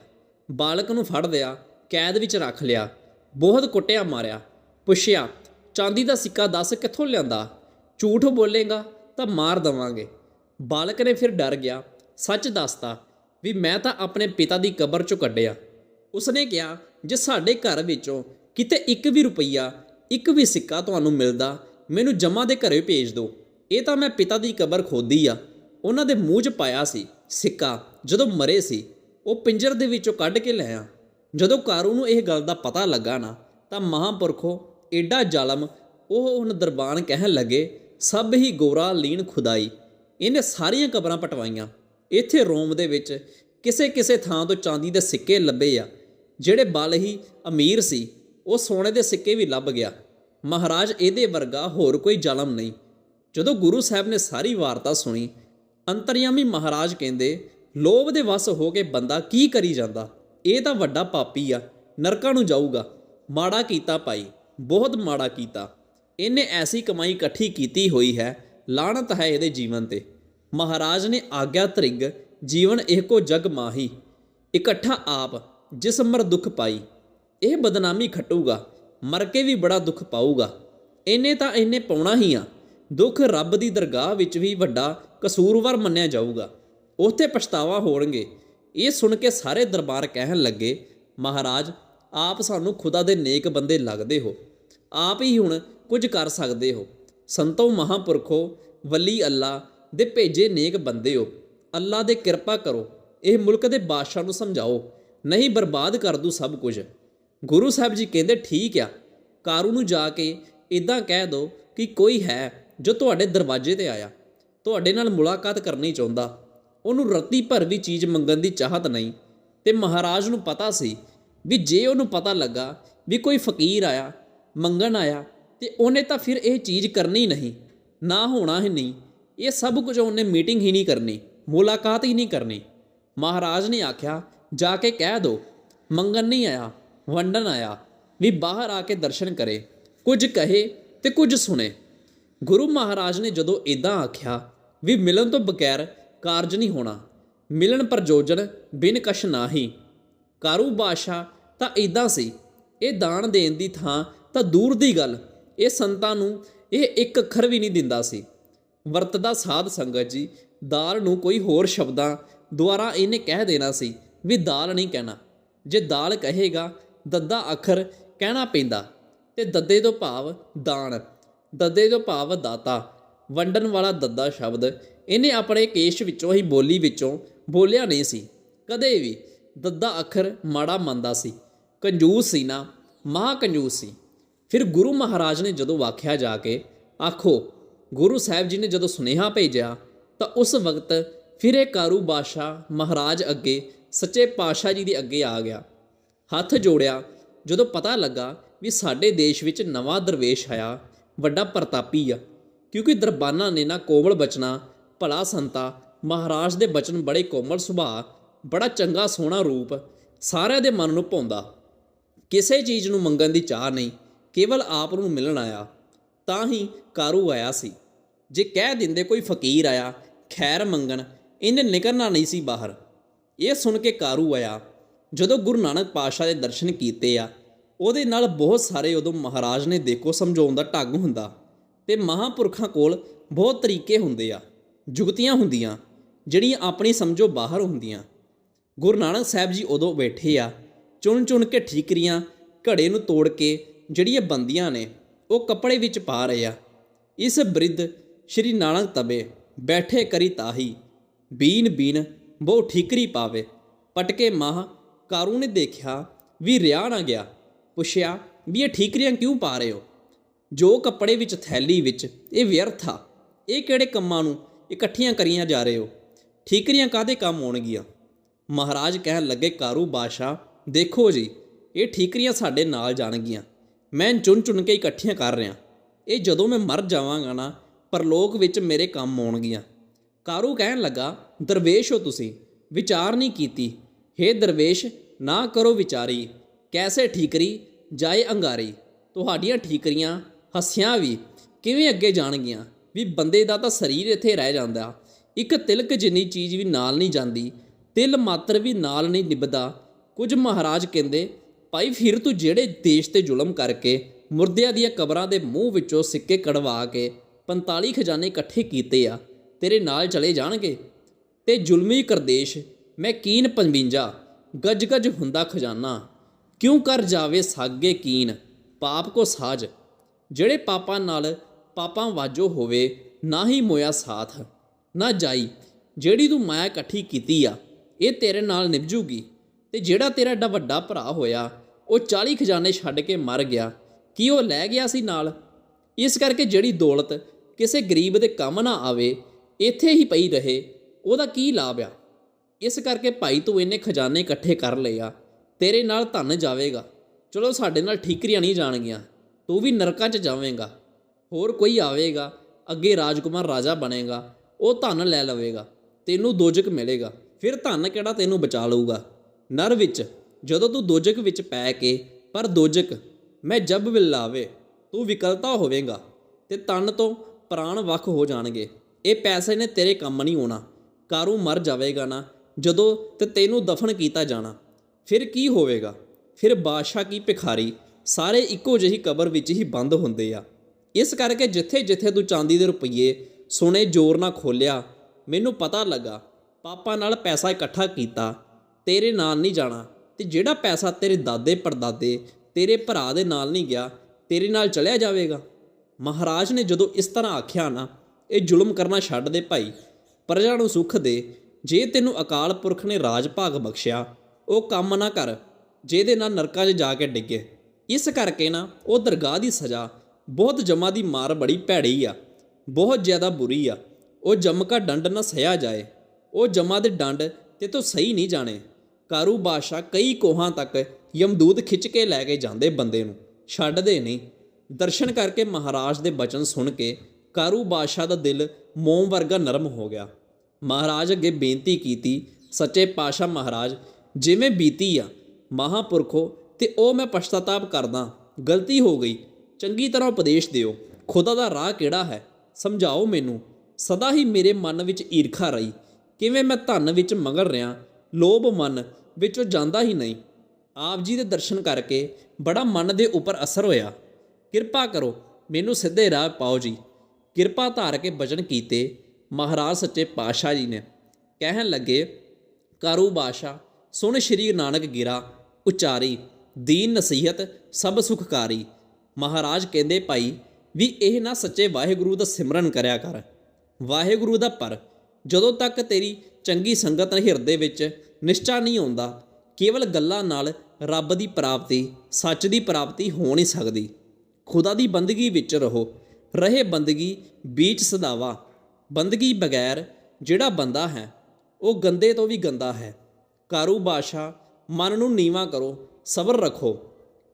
ਬਾਲਕ ਨੂੰ ਫੜ ਲਿਆ, ਕੈਦ ਵਿੱਚ ਰੱਖ ਲਿਆ ਬਹੁਤ ਕੁੱਟਿਆ, ਮਾਰਿਆ। ਪੁੱਛਿਆ, ਚਾਂਦੀ ਦਾ ਸਿੱਕਾ ਦੱਸ ਕਿੱਥੋਂ ਲਿਆਂਦਾ? ਝੂਠ ਬੋਲੇਗਾ ਤਾਂ ਮਾਰ ਦਵਾਂਗੇ। ਬਾਲਕ ਨੇ ਫਿਰ ਡਰ ਗਿਆ, ਸੱਚ ਦੱਸਤਾ ਵੀ ਮੈਂ ਤਾਂ ਆਪਣੇ ਪਿਤਾ ਦੀ ਕਬਰ ਚੋਂ ਕੱਢਿਆ। ਉਸਨੇ ਕਿਹਾ, ਜੇ ਸਾਡੇ ਘਰ ਵਿੱਚੋਂ ਕਿਤੇ ਇੱਕ ਵੀ ਰੁਪਈਆ, ਇੱਕ ਵੀ ਸਿੱਕਾ ਤੁਹਾਨੂੰ ਮਿਲਦਾ, ਮੈਨੂੰ ਜਮਾ ਦੇ ਘਰੇ ਭੇਜ ਦਿਓ। ਇਹ ਤਾਂ ਮੈਂ ਪਿਤਾ ਦੀ ਕਬਰ ਖੋਦੀ ਆ। ਉਹਨਾਂ ਦੇ ਮੂੰਹ 'ਚ ਪਾਇਆ ਸੀ। ਸਿੱਕਾ ਜਦੋਂ ਮਰੇ ਸੀ, ਉਹ ਪਿੰਜਰ ਦੇ ਵਿੱਚੋਂ ਕੱਢ ਕੇ ਲਿਆ ਜਦੋਂ ਕਾਰੂ ਨੂੰ ਇਹ ਗੱਲ ਦਾ ਪਤਾ ਲੱਗਾ ਨਾ, ਤਾਂ ਮਹਾਂਪੁਰਖੋ ਏਡਾ ਜ਼ਾਲਮ ਉਹ ਹੁਣ ਦਰਬਾਨ ਕਹਿਣ ਲੱਗੇ, ਸਭ ਹੀ ਗੋਰਾ ਲੀਨ ਖੁਦਾਈ, ਇਹਨੇ ਸਾਰੀਆਂ ਕਬਰਾਂ ਪਟਵਾਈਆਂ। ਇੱਥੇ ਰੋਮ ਦੇ ਵਿੱਚ ਕਿਸੇ ਕਿਸੇ ਥਾਂ ਤੋਂ ਚਾਂਦੀ ਦੇ ਸਿੱਕੇ ਲੱਭੇ ਆ, ਜਿਹੜੇ ਬਲ ਹੀ ਅਮੀਰ ਸੀ, ਉਹ ਸੋਨੇ ਦੇ ਸਿੱਕੇ ਵੀ ਲੱਭ ਗਿਆ। ਮਹਾਰਾਜ ਇਹਦੇ ਵਰਗਾ ਹੋਰ ਕੋਈ ਜ਼ਾਲਮ ਨਹੀਂ। ਜਦੋਂ ਗੁਰੂ ਸਾਹਿਬ ਨੇ ਸਾਰੀ ਵਾਰਤਾ ਸੁਣੀ ਅੰਤਰਯਾਮੀ ਮਹਾਰਾਜ ਕਹਿੰਦੇ, ਲੋਭ ਦੇ ਵਸ ਹੋ ਕੇ ਬੰਦਾ ਕੀ ਕਰੀ ਜਾਂਦਾ? ਇਹ ਤਾਂ ਵੱਡਾ ਪਾਪੀ ਆ, ਨਰਕਾਂ ਨੂੰ ਜਾਊਗਾ। ਮਾੜਾ ਕੀਤਾ ਭਾਈ, ਬਹੁਤ ਮਾੜਾ ਕੀਤਾ। ਇਹਨੇ ਐਸੀ ਕਮਾਈ ਇਕੱਠੀ ਕੀਤੀ ਹੋਈ ਹੈ ਲਾਣਤ ਹੈ ਇਹਦੇ ਜੀਵਨ ਤੇ। ਮਹਾਰਾਜ ਨੇ ਆਗਿਆ ਤ੍ਰਿਗ, ਜੀਵਨ ਇਹ ਕੋ ਜਗ ਮਾਹੀ। ਇਕੱਠਾ ਆਪ ਜਿਸ ਮਰ ਦੁੱਖ ਪਾਈ। ਇਹ ਬਦਨਾਮੀ ਖਟੂਗਾ, ਮਰ ਕੇ ਵੀ ਬੜਾ ਦੁੱਖ ਪਾਊਗਾ। ਇਹਨੇ ਤਾਂ ਇਹਨੇ ਪਾਉਣਾ ਹੀ ਆ। ਦੁੱਖ ਰੱਬ ਦੀ ਦਰਗਾਹ ਵਿੱਚ ਵੀ ਵੱਡਾ ਕਸੂਰਵਾਰ ਮੰਨਿਆ ਜਾਊਗਾ। ਉੱਥੇ ਪਛਤਾਵਾ ਹੋਣਗੇ। ਇਹ ਸੁਣ ਕੇ ਸਾਰੇ ਦਰਬਾਰ ਕਹਿਣ ਲੱਗੇ, ਮਹਾਰਾਜ, ਆਪ ਸਾਨੂੰ ਖੁਦਾ ਦੇ ਨੇਕ ਬੰਦੇ ਲੱਗਦੇ ਹੋ। ਆਪ ਹੀ ਹੁਣ ਕੁਝ ਕਰ ਸਕਦੇ ਹੋ। ਸੰਤੋ ਮਹਾਪੁਰਖੋ, ਵਲੀ ਅੱਲਾ ਦੇ ਭੇਜੇ ਨੇਕ ਬੰਦੇ ਹੋ। ਅੱਲਾ ਦੇ ਕਿਰਪਾ ਕਰੋ। ਇਹ ਮੁਲਕ ਦੇ ਬਾਦਸ਼ਾਹ ਨੂੰ ਸਮਝਾਓ। ਨਹੀਂ ਬਰਬਾਦ ਕਰ ਦੂ ਸਭ ਕੁਝ। ਗੁਰੂ ਸਾਹਿਬ ਜੀ ਕਹਿੰਦੇ, ਠੀਕ ਆ। ਕਾਰੂ ਨੂੰ ਜਾ ਕੇ ਇਦਾਂ ਕਹਿ ਦੋ ਕਿ ਕੋਈ ਹੈ ਜੋ ਤੁਹਾਡੇ ਦਰਵਾਜ਼ੇ ਤੇ ਆਇਆ। ਤੁਹਾਡੇ ਨਾਲ ਮੁਲਾਕਾਤ ਕਰਨੀ ਚਾਹੁੰਦਾ। ਉਹਨੂੰ ਰੱਤੀ ਭਰ ਵੀ ਚੀਜ਼ ਮੰਗਣ ਦੀ ਚਾਹਤ ਨਹੀਂ। ਤੇ ਮਹਾਰਾਜ ਨੂੰ ਪਤਾ ਸੀ ਵੀ ਜੇ ਉਹਨੂੰ ਪਤਾ ਲੱਗਾ ਵੀ ਕੋਈ ਫਕੀਰ ਆਇਆ, ਮੰਗਣ ਆਇਆ, ਤੇ ਉਹਨੇ ਤਾਂ ਫਿਰ ਇਹ ਚੀਜ਼ ਕਰਨੀ ਨਹੀਂ। ਨਾ ਹੋਣਾ ਹੀ ਨਹੀਂ। ਇਹ ਸਭ ਕੁਝ ਉਹਨੇ ਮੀਟਿੰਗ ਹੀ ਨਹੀਂ ਕਰਨੀ, ਮੁਲਾਕਾਤ ਹੀ ਨਹੀਂ ਕਰਨੀ। ਮਹਾਰਾਜ ਨੇ ਆਖਿਆ, ਜਾ ਕੇ ਕਹਿ ਦੋ, ਮੰਗਣ ਨਹੀਂ ਆਇਆ, ਵੰਡਣ ਆਇਆ, ਵੀ ਬਾਹਰ ਆ ਕੇ ਦਰਸ਼ਨ ਕਰੇ, ਕੁਝ ਕਹੇ ਤੇ ਕੁਝ ਸੁਣੇ। ਗੁਰੂ ਮਹਾਰਾਜ ਨੇ ਜਦੋਂ ਇਦਾਂ ਆਖਿਆ ਵੀ ਮਿਲਣ ਤੋਂ ਬਗੈਰ ਕਾਰਜ ਨਹੀਂ ਹੋਣਾ। ਮਿਲਣ ਪ੍ਰਯੋਜਨ ਬਿਨ ਕਸ਼ ਨਾਹੀ। ਕਾਰੂ ਬਾਦਸ਼ਾਹ ਤਾਂ ਇਦਾਂ ਸੀ, ਇਹ ਦਾਨ ਦੇਣ ਦੀ ਥਾਂ ਤਾਂ ਦੂਰ ਦੀ ਗੱਲ, ਇਹ ਸੰਤਾਂ ਨੂੰ ਇਹ ਇੱਕ ਅੱਖਰ ਵੀ ਨਹੀਂ ਦਿੰਦਾ ਸੀ। ਵਰਤਦਾ ਸਾਧ ਸੰਗਤ ਜੀ, ਦਾਲ ਨੂੰ ਕੋਈ ਹੋਰ ਸ਼ਬਦਾਂ ਦੁਆਰਾ ਇਹਨੇ ਕਹਿ ਦੇਣਾ ਸੀ ਵੀ ਦਾਲ ਨਹੀਂ ਕਹਿਣਾ। ਜੇ ਦਾਲ ਕਹੇਗਾ, ਦੱਦਾ ਅੱਖਰ ਕਹਿਣਾ ਪੈਂਦਾ, ਤੇ ਦੱਦੇ ਤੋਂ ਭਾਵ ਦਾਨ, ਦੱਦੇ ਤੋਂ ਭਾਵ ਦਾਤਾ। ਵੰਡਣ ਵਾਲਾ ਦੱਦਾ ਸ਼ਬਦ। ਇਹਨੇ ਆਪਣੇ ਕੇਸ਼ ਵਿੱਚੋਂ ਹੀ ਬੋਲੀ ਵਿੱਚੋਂ ਬੋਲਿਆ ਨਹੀਂ ਸੀ। ਕਦੇ ਵੀ ਦੱਦਾ ਅੱਖਰ ਮਾੜਾ ਮੰਨਦਾ ਸੀ। ਕੰਜੂਸ ਸੀ ਨਾ, ਮਹਾ ਕੰਜੂਸ ਸੀ। ਫਿਰ ਗੁਰੂ ਮਹਾਰਾਜ ਨੇ ਜਦੋਂ ਵਾਖਿਆ ਜਾ ਕੇ, ਆਖੋ, ਗੁਰੂ ਸਾਹਿਬ ਜੀ ਨੇ ਜਦੋਂ ਸੁਨੇਹਾ ਭੇਜਿਆ, ਤਾਂ ਉਸ ਵਕਤ ਫਿਰ ਇਹ ਕਾਰੂ ਬਾਦਸ਼ਾਹ ਮਹਾਰਾਜ ਅੱਗੇ ਸੱਚੇ ਪਾਤਸ਼ਾਹ ਜੀ ਦੇ ਅੱਗੇ ਆ ਗਿਆ। ਹੱਥ ਜੋੜਿਆ, ਜਦੋਂ ਪਤਾ ਲੱਗਾ ਵੀ ਸਾਡੇ ਦੇਸ਼ ਵਿੱਚ ਨਵਾਂ ਦਰਵੇਸ਼ ਆਇਆ, ਵੱਡਾ ਪ੍ਰਤਾਪੀ ਆ। ਕਿਉਂਕਿ ਦਰਬਾਨਾ ਨੇ ਨਾ ਕੋਮਲ ਬਚਨਾ ਭਲਾ ਸੰਤਾ, ਮਹਾਰਾਜ ਦੇ ਬਚਨ ਬੜੇ ਕੋਮਲ ਸੁਭਾਅ, ਬੜਾ ਚੰਗਾ ਸੋਹਣਾ ਰੂਪ ਸਾਰਿਆਂ ਦੇ ਮਨ ਨੂੰ ਭਾਉਂਦਾ ਕਿਸੇ ਚੀਜ਼ ਨੂੰ ਮੰਗਣ ਦੀ ਚਾਹ ਨਹੀਂ, ਕੇਵਲ ਆਪ ਨੂੰ ਮਿਲਣ ਆਇਆ, ਤਾਂ ਹੀ ਕਾਰੂ ਆਇਆ ਸੀ। ਜੇ ਕਹਿ ਦਿੰਦੇ ਕੋਈ ਫਕੀਰ ਆਇਆ, ਖੈਰ ਮੰਗਣ, ਇਹਨੇ ਨਿਕਲਣਾ ਨਹੀਂ ਸੀ ਬਾਹਰ। ਇਹ ਸੁਣ ਕੇ ਕਾਰੂ ਆਇਆ। ਜਦੋਂ ਗੁਰੂ ਨਾਨਕ ਪਾਤਸ਼ਾਹ ਦੇ ਦਰਸ਼ਨ ਕੀਤੇ ਆ, ਉਹਦੇ ਨਾਲ ਬਹੁਤ ਸਾਰੇ ਉਦੋਂ ਮਹਾਰਾਜ ਨੇ ਦੇਖੋ ਸਮਝਾਉਣ ਦਾ ਢੰਗ ਹੁੰਦਾ। ਤੇ ਮਹਾਪੁਰਖਾਂ ਕੋਲ ਬਹੁਤ ਤਰੀਕੇ ਹੁੰਦੇ ਆ, ਜੁਗਤੀਆਂ ਹੁੰਦੀਆਂ, ਜਿਹੜੀਆਂ ਆਪਣੀ ਸਮਝੋ ਬਾਹਰ ਹੁੰਦੀਆਂ। ਗੁਰੂ ਨਾਨਕ ਸਾਹਿਬ ਜੀ ਉਦੋਂ ਬੈਠੇ ਆ, ਚੁਣ ਚੁਣ ਕੇ ਠੀਕਰੀਆਂ ਘੜੇ ਨੂੰ ਤੋੜ ਕੇ ਜਿਹੜੀਆਂ ਬੰਦੀਆਂ ਨੇ, ਉਹ ਕੱਪੜੇ ਵਿੱਚ ਪਾ ਰਹੇ ਆ। ਇਸ ਬ੍ਰਿਧ ਸ਼੍ਰੀ ਨਾਨਕ ਤਬੇ ਬੈਠੇ ਕਰੀ ਤਾਹੀ, ਬੀਨ ਬੀਨ ਬਹੁ ਠੀਕਰੀ ਪਾਵੇ। ਪਟਕੇ ਮਾਹ ਕਾਰੂ ਨੇ ਦੇਖਿਆ ਵੀ ਰਿਆ ਨਾ ਗਿਆ, ਪੁੱਛਿਆ ਵੀ ਇਹ ਠੀਕਰੀਆਂ ਕਿਉਂ ਪਾ ਰਹੇ ਹੋ? ਜੋ ਕੱਪੜੇ ਵਿੱਚ ਥੈਲੀ ਵਿੱਚ ਇਹ ਵਿਅਰਥ ਆ, ਇਹ ਕਿਹੜੇ ਕੰਮਾਂ ਨੂੰ ਇਕੱਠੀਆਂ ਕਰੀਆਂ ਜਾ ਰਹੇ ਹੋ? ਠੀਕਰੀਆਂ ਕਾਦੇ ਕੰਮ ਆਉਣਗੀਆਂ? ਮਹਾਰਾਜ ਕਹਿਣ ਲੱਗੇ, ਕਾਰੂ ਬਾਦਸ਼ਾਹ, ਦੇਖੋ ਜੀ, ਇਹ ਠੀਕਰੀਆਂ ਸਾਡੇ ਨਾਲ ਜਾਣਗੀਆਂ। ਮੈਂ ਚੁਣ ਚੁਣ ਕੇ ਇਕੱਠੀਆਂ ਕਰ ਰਿਹਾ। ਇਹ ਜਦੋਂ ਮੈਂ ਮਰ ਜਾਵਾਂਗਾ ਨਾ, ਪਰਲੋਕ ਵਿੱਚ ਮੇਰੇ ਕੰਮ ਆਉਣਗੀਆਂ। ਕਾਰੂ ਕਹਿਣ ਲੱਗਾ, ਦਰਵੇਸ਼ ਹੋ ਤੁਸੀਂ, ਵਿਚਾਰ ਨਹੀਂ ਕੀਤੀ। ਹੇ ਦਰਵੇਸ਼, ਨਾ ਕਰੋ ਵਿਚਾਰੀ। ਕੈਸੇ ਠੀਕਰੀ, ਜਾਏ ਅੰਗਾਰੀ। ਤੁਹਾਡੀਆਂ ਠੀਕਰੀਆਂ ਹੱਸਿਆਂ ਵੀ, ਕਿਵੇਂ ਅੱਗੇ ਜਾਣਗੀਆਂ? ਵੀ ਬੰਦੇ ਦਾ ਤਾਂ ਸਰੀਰ ਇੱਥੇ ਰਹਿ ਜਾਂਦਾ। ਇੱਕ ਤਿਲਕ ਜਿੰਨੀ ਚੀਜ਼ ਵੀ ਨਾਲ ਨਹੀਂ ਜਾਂਦੀ, ਤਿਲ ਮਾਤਰ ਵੀ ਨਾਲ ਨਹੀਂ ਨਿਭਦਾ। ਕੁਝ ਮਹਾਰਾਜ ਕਹਿੰਦੇ, ਭਾਈ ਫਿਰ ਤੂੰ ਜਿਹੜੇ ਦੇਸ਼ ਤੇ ਜ਼ੁਲਮ ਕਰਕੇ ਮੁਰਦਿਆਂ ਦੀਆਂ ਕਬਰਾਂ ਦੇ ਮੂੰਹ ਵਿੱਚੋਂ ਸਿੱਕੇ ਕਢਵਾ ਕੇ 45 ਖਜ਼ਾਨੇ ਇਕੱਠੇ ਕੀਤੇ ਆ, ਤੇਰੇ ਨਾਲ ਚਲੇ ਜਾਣਗੇ? ਤੇ ਜ਼ੁਲਮੀ ਕਰਦੇਸ਼, ਮੈਂ ਕੀਨ 55 ਗਜ ਗਜ ਹੁੰਦਾ ਖਜ਼ਾਨਾ। ਕਿਉਂ ਕਰ ਜਾਵੇ ਸਾਗੇ ਕੀਨ? ਪਾਪ ਕੋ ਸਾਜ। ਜਿਹੜੇ ਪਾਪਾਂ ਨਾਲ ਪਾਪਾਂ ਵਾਜੋ ਹੋਵੇ, ਨਾ ਹੀ ਮੋਇਆ ਸਾਥ, ਨਾ ਜਾਈ। ਜਿਹੜੀ ਤੂੰ ਮਾਇਆ ਇਕੱਠੀ ਕੀਤੀ ਆ, ਇਹ ਤੇਰੇ ਨਾਲ ਨਿਭਜੂਗੀ। ਤੇ ਜਿਹੜਾ ਤੇਰਾ ਏਡਾ ਵੱਡਾ ਭਰਾ ਹੋਇਆ, ਉਹ 40 ਖਜ਼ਾਨੇ ਛੱਡ ਕੇ ਮਰ ਗਿਆ। ਕੀ ਉਹ ਲੈ ਗਿਆ ਸੀ ਨਾਲ? ਇਸ ਕਰਕੇ ਜਿਹੜੀ ਦੌਲਤ ਕਿਸੇ ਗਰੀਬ ਦੇ ਕੰਮ ਨਾ ਆਵੇ, ਇੱਥੇ ਹੀ ਪਈ ਰਹੇ, ਉਹਦਾ ਕੀ ਲਾਭ ਆ? ਇਸ ਕਰਕੇ ਭਾਈ ਤੂੰ ਇੰਨੇ ਖਜ਼ਾਨੇ ਇਕੱਠੇ ਕਰ ਲਏ ਆ, ਤੇਰੇ ਨਾਲ ਧਨ ਜਾਵੇਗਾ। ਚਲੋ ਸਾਡੇ ਨਾਲ ਠੀਕਰੀਆਂ ਨਹੀਂ ਜਾਣਗੀਆਂ। ਤੂੰ ਵੀ ਨਰਕਾਂ 'ਚ ਜਾਵੇਂਗਾ। ਹੋਰ ਕੋਈ ਆਵੇਗਾ, ਅੱਗੇ ਰਾਜਕੁਮਾਰ ਰਾਜਾ ਬਣੇਗਾ, ਉਹ ਧਨ ਲੈ ਲਵੇਗਾ, ਤੈਨੂੰ ਦੋਜਕ ਮਿਲੇਗਾ, ਫਿਰ ਧਨ ਕਿਹੜਾ ਤੈਨੂੰ ਬਚਾ ਲਊਗਾ। ਨਰ ਵਿੱਚ, ਜਦੋਂ ਤੂੰ ਦੋਜਕ ਵਿੱਚ ਪੈ ਕੇ, ਪਰ ਦੋਜਕ, ਮੈਂ ਜਬ ਵਿਲ ਤੂੰ ਵਿਕਲਤਾ ਹੋਵੇਂਗਾ, ਤੇ ਤਨ ਤੋਂ ਪ੍ਰਾਣ ਵੱਖ ਹੋ ਜਾਣਗੇ। ਇਹ ਪੈਸੇ ਨੇ ਤੇਰੇ ਕੰਮ ਨਹੀਂ ਆਉਣਾ ਕਾਰੂ ਮਰ ਜਾਵੇਗਾ ਨਾ, ਜਦੋਂ ਤੇ ਤੈਨੂੰ ਦਫਨ ਕੀਤਾ ਜਾਣਾ। ਫਿਰ ਕੀ ਹੋਵੇਗਾ? ਫਿਰ ਬਾਦਸ਼ਾਹ ਕੀ ਭਿਖਾਰੀ ਸਾਰੇ ਇੱਕੋ ਜਿਹੀ ਕਬਰ ਵਿੱਚ ਹੀ ਬੰਦ ਹੁੰਦੇ ਆ। ਇਸ ਕਰਕੇ ਜਿੱਥੇ ਜਿੱਥੇ ਤੂੰ ਚਾਂਦੀ ਦੇ ਰੁਪਈਏ ਸੋਨੇ ਜ਼ੋਰ ਨਾਲ ਖੋਲਿਆ, ਮੈਨੂੰ ਪਤਾ ਲੱਗਾ ਪਾਪਾ ਨਾਲ ਪੈਸਾ ਇਕੱਠਾ ਕੀਤਾ, ਤੇਰੇ ਨਾਲ ਨਹੀਂ ਜਾਣਾ ਤੇ ਜਿਹੜਾ ਪੈਸਾ ਤੇਰੇ ਦਾਦੇ ਪੜਦਾਦੇ, ਤੇਰੇ ਭਰਾ ਦੇ ਨਾਲ ਨਹੀਂ ਗਿਆ, ਤੇਰੇ ਨਾਲ ਚਲਿਆ ਜਾਵੇਗਾ। ਮਹਾਰਾਜ ਨੇ ਜਦੋਂ ਇਸ ਤਰ੍ਹਾਂ ਆਖਿਆ ਨਾ, ਇਹ ਜ਼ੁਲਮ ਕਰਨਾ ਛੱਡ ਦੇ ਭਾਈ, ਪ੍ਰਜਾ ਨੂੰ ਸੁੱਖ ਦੇ, ਜੇ ਤੈਨੂੰ ਅਕਾਲ ਪੁਰਖ ਨੇ ਰਾਜ ਭਾਗ ਬਖਸ਼ਿਆ, ਉਹ ਕੰਮ ਨਾ ਕਰ, ਜਿਹਦੇ ਨਾਲ ਨਰਕਾਂ 'ਚ ਜਾ ਕੇ ਡਿੱਗੇ। ਇਸ ਕਰਕੇ ਨਾ ਉਹ ਦਰਗਾਹ ਦੀ ਸਜ਼ਾ ਬਹੁਤ ਜਮਾ ਦੀ ਮਾਰ ਬੜੀ ਭੈੜੀ ਆ, ਬਹੁਤ ਜ਼ਿਆਦਾ ਬੁਰੀ ਆ। ਉਹ ਜਮਕਾ ਡੰਡ ਨਾ ਸਹਿਆ ਜਾਏ, ਉਹ ਜਮਾ ਦੇ ਡੰਡ ਤੇ ਤੋਂ ਸਹੀ ਨਹੀਂ ਜਾਣੇ। ਕਾਰੂ ਬਾਦਸ਼ਾਹ ਕਈ ਕੋਹਾਂ ਤੱਕ ਯਮਦੂਤ ਖਿੱਚ ਕੇ ਲੈ ਕੇ ਜਾਂਦੇ ਬੰਦੇ ਨੂੰ, ਛੱਡਦੇ ਨਹੀਂ। ਦਰਸ਼ਨ ਕਰਕੇ ਮਹਾਰਾਜ ਦੇ ਬਚਨ ਸੁਣ ਕੇ ਕਾਰੂ ਬਾਦਸ਼ਾਹ ਦਾ ਦਿਲ ਮੋਮ ਵਰਗਾ ਨਰਮ ਹੋ ਗਿਆ। ਮਹਾਰਾਜ ਅੱਗੇ ਬੇਨਤੀ ਕੀਤੀ, ਸੱਚੇ ਪਾਤਸ਼ਾਹ ਮਹਾਰਾਜ, ਜਿਵੇਂ ਬੀਤੀ ਆ, ਮਹਾਪੁਰਖੋ ਤੇ ਉਹ ਮੈਂ ਪਛਤਾਤਾਪ ਕਰਦਾ ਗਲਤੀ ਹੋ ਗਈ। ਚੰਗੀ ਤਰ੍ਹਾਂ ਉਪਦੇਸ਼ ਦਿਓ। ਖੁਦਾ ਦਾ ਰਾਹ ਕਿਹੜਾ ਹੈ? ਸਮਝਾਓ ਮੈਨੂੰ। ਸਦਾ ਹੀ ਮੇਰੇ ਮਨ ਵਿੱਚ ਈਰਖਾ ਰਹੀ। ਕਿਵੇਂ ਮੈਂ ਧਨ ਵਿੱਚ ਮਗਨ ਰਿਆਂ ਲੋਭ ਮਨ ਵਿੱਚੋਂ ਜਾਂਦਾ ਹੀ ਨਹੀਂ। ਆਪ ਜੀ ਦੇ ਦਰਸ਼ਨ ਕਰਕੇ ਬੜਾ ਮਨ ਦੇ ਉੱਪਰ ਅਸਰ ਹੋਇਆ। ਕਿਰਪਾ ਕਰੋ, ਮੈਨੂੰ ਸਿੱਧੇ ਰਾਹ ਪਾਓ ਜੀ। ਕਿਰਪਾ ਧਾਰ ਕੇ ਬਚਨ ਕੀਤੇ। ਮਹਾਰਾਜ ਸੱਚੇ ਪਾਤਸ਼ਾਹ ਜੀ ਨੇ ਕਹਿਣ ਲੱਗੇ, ਕਾਰੂ ਬਾਸ਼ਾ ਸੁਣ ਸ਼੍ਰੀ ਨਾਨਕ ਗਿਰਾ, ਉਚਾਰੀ। ਦੀਨ ਨਸੀਹਤ ਸਭ ਸੁਖਕਾਰੀ। ਮਹਾਰਾਜ ਕਹਿੰਦੇ, ਭਾਈ, ਵੀ ਇਹ ਨਾ ਸੱਚੇ ਵਾਹਿਗੁਰੂ ਦਾ ਸਿਮਰਨ ਕਰਿਆ ਕਰ। ਵਾਹਿਗੁਰੂ ਦਾ ਪਰ, ਜਦੋਂ ਤੱਕ ਤੇਰੀ ਚੰਗੀ ਸੰਗਤ ਹਿਰਦੇ ਵਿੱਚ, ਨਿਸ਼ਚਾ ਨਹੀਂ ਆਉਂਦਾ। ਕੇਵਲ ਗੱਲਾਂ ਨਾਲ ਰੱਬ ਦੀ ਪ੍ਰਾਪਤੀ, ਸੱਚ ਦੀ ਪ੍ਰਾਪਤੀ ਹੋ ਨਹੀਂ ਸਕਦੀ। ਖੁਦਾ ਦੀ ਬੰਦਗੀ ਵਿੱਚ ਰਹੋ। ਰਹੇ ਬੰਦਗੀ ਵਿੱਚ ਸਦਾਵਾ। ਬੰਦਗੀ ਬਗੈਰ ਜਿਹੜਾ ਬੰਦਾ ਹੈ, ਉਹ ਗੰਦੇ ਤੋਂ ਵੀ ਗੰਦਾ ਹੈ। ਕਾਰੂ ਬਾਸ਼ਾ ਮਨ ਨੂੰ ਨੀਵਾ ਕਰੋ। ਸਬਰ ਰੱਖੋ।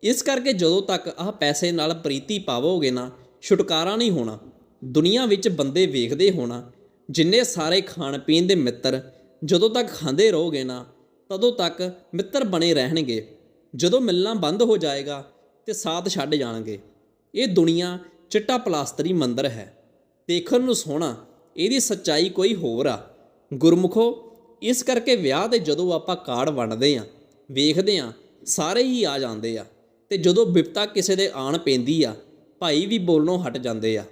ਇਸ ਕਰਕੇ ਜਦੋਂ ਤੱਕ ਆਹ ਪੈਸੇ ਨਾਲ ਪ੍ਰੀਤੀ ਪਾਵੋਗੇ ਨਾ, ਛੁਟਕਾਰਾ ਨਹੀਂ ਹੋਣਾ। ਦੁਨੀਆ ਵਿੱਚ ਬੰਦੇ ਵੇਖਦੇ ਹੋਣਾ। ਜਿੰਨੇ ਸਾਰੇ ਖਾਣ ਪੀਣ ਦੇ ਮਿੱਤਰ ਜਦੋਂ ਤੱਕ ਖਾਂਦੇ ਰਹੋਗੇ ਨਾ, ਤਦੋਂ ਤੱਕ ਮਿੱਤਰ ਬਣੇ ਰਹਿਣਗੇ। ਜਦੋਂ ਮਿਲਣਾ ਬੰਦ ਹੋ ਜਾਏਗਾ ਤੇ ਸਾਥ ਛੱਡ ਜਾਣਗੇ। ਇਹ ਦੁਨੀਆ ਚਿੱਟਾ ਪਲਾਸਤਰੀ ਮੰਦਰ ਹੈ। ਦੇਖਣ ਨੂੰ ਸੋਹਣਾ, ਇਹਦੀ ਸੱਚਾਈ ਕੋਈ ਹੋਰ ਆ। ਗੁਰਮੁਖੋ, ਇਸ ਕਰਕੇ ਵਿਆਹ ਤੇ ਜਦੋਂ ਆਪਾਂ ਕਾਰਡ ਵੰਡਦੇ ਆ, ਵੇਖਦੇ ਆ ਸਾਰੇ ਹੀ ਆ ਜਾਂਦੇ ਆ। ਤੇ ਜਦੋਂ ਵਿਪਤਾ ਕਿਸੇ ਦੇ ਆਣ ਪੈਂਦੀ ਆ, ਭਾਈ ਵੀ ਬੋਲਣੋਂ ਹਟ ਜਾਂਦੇ ਆ।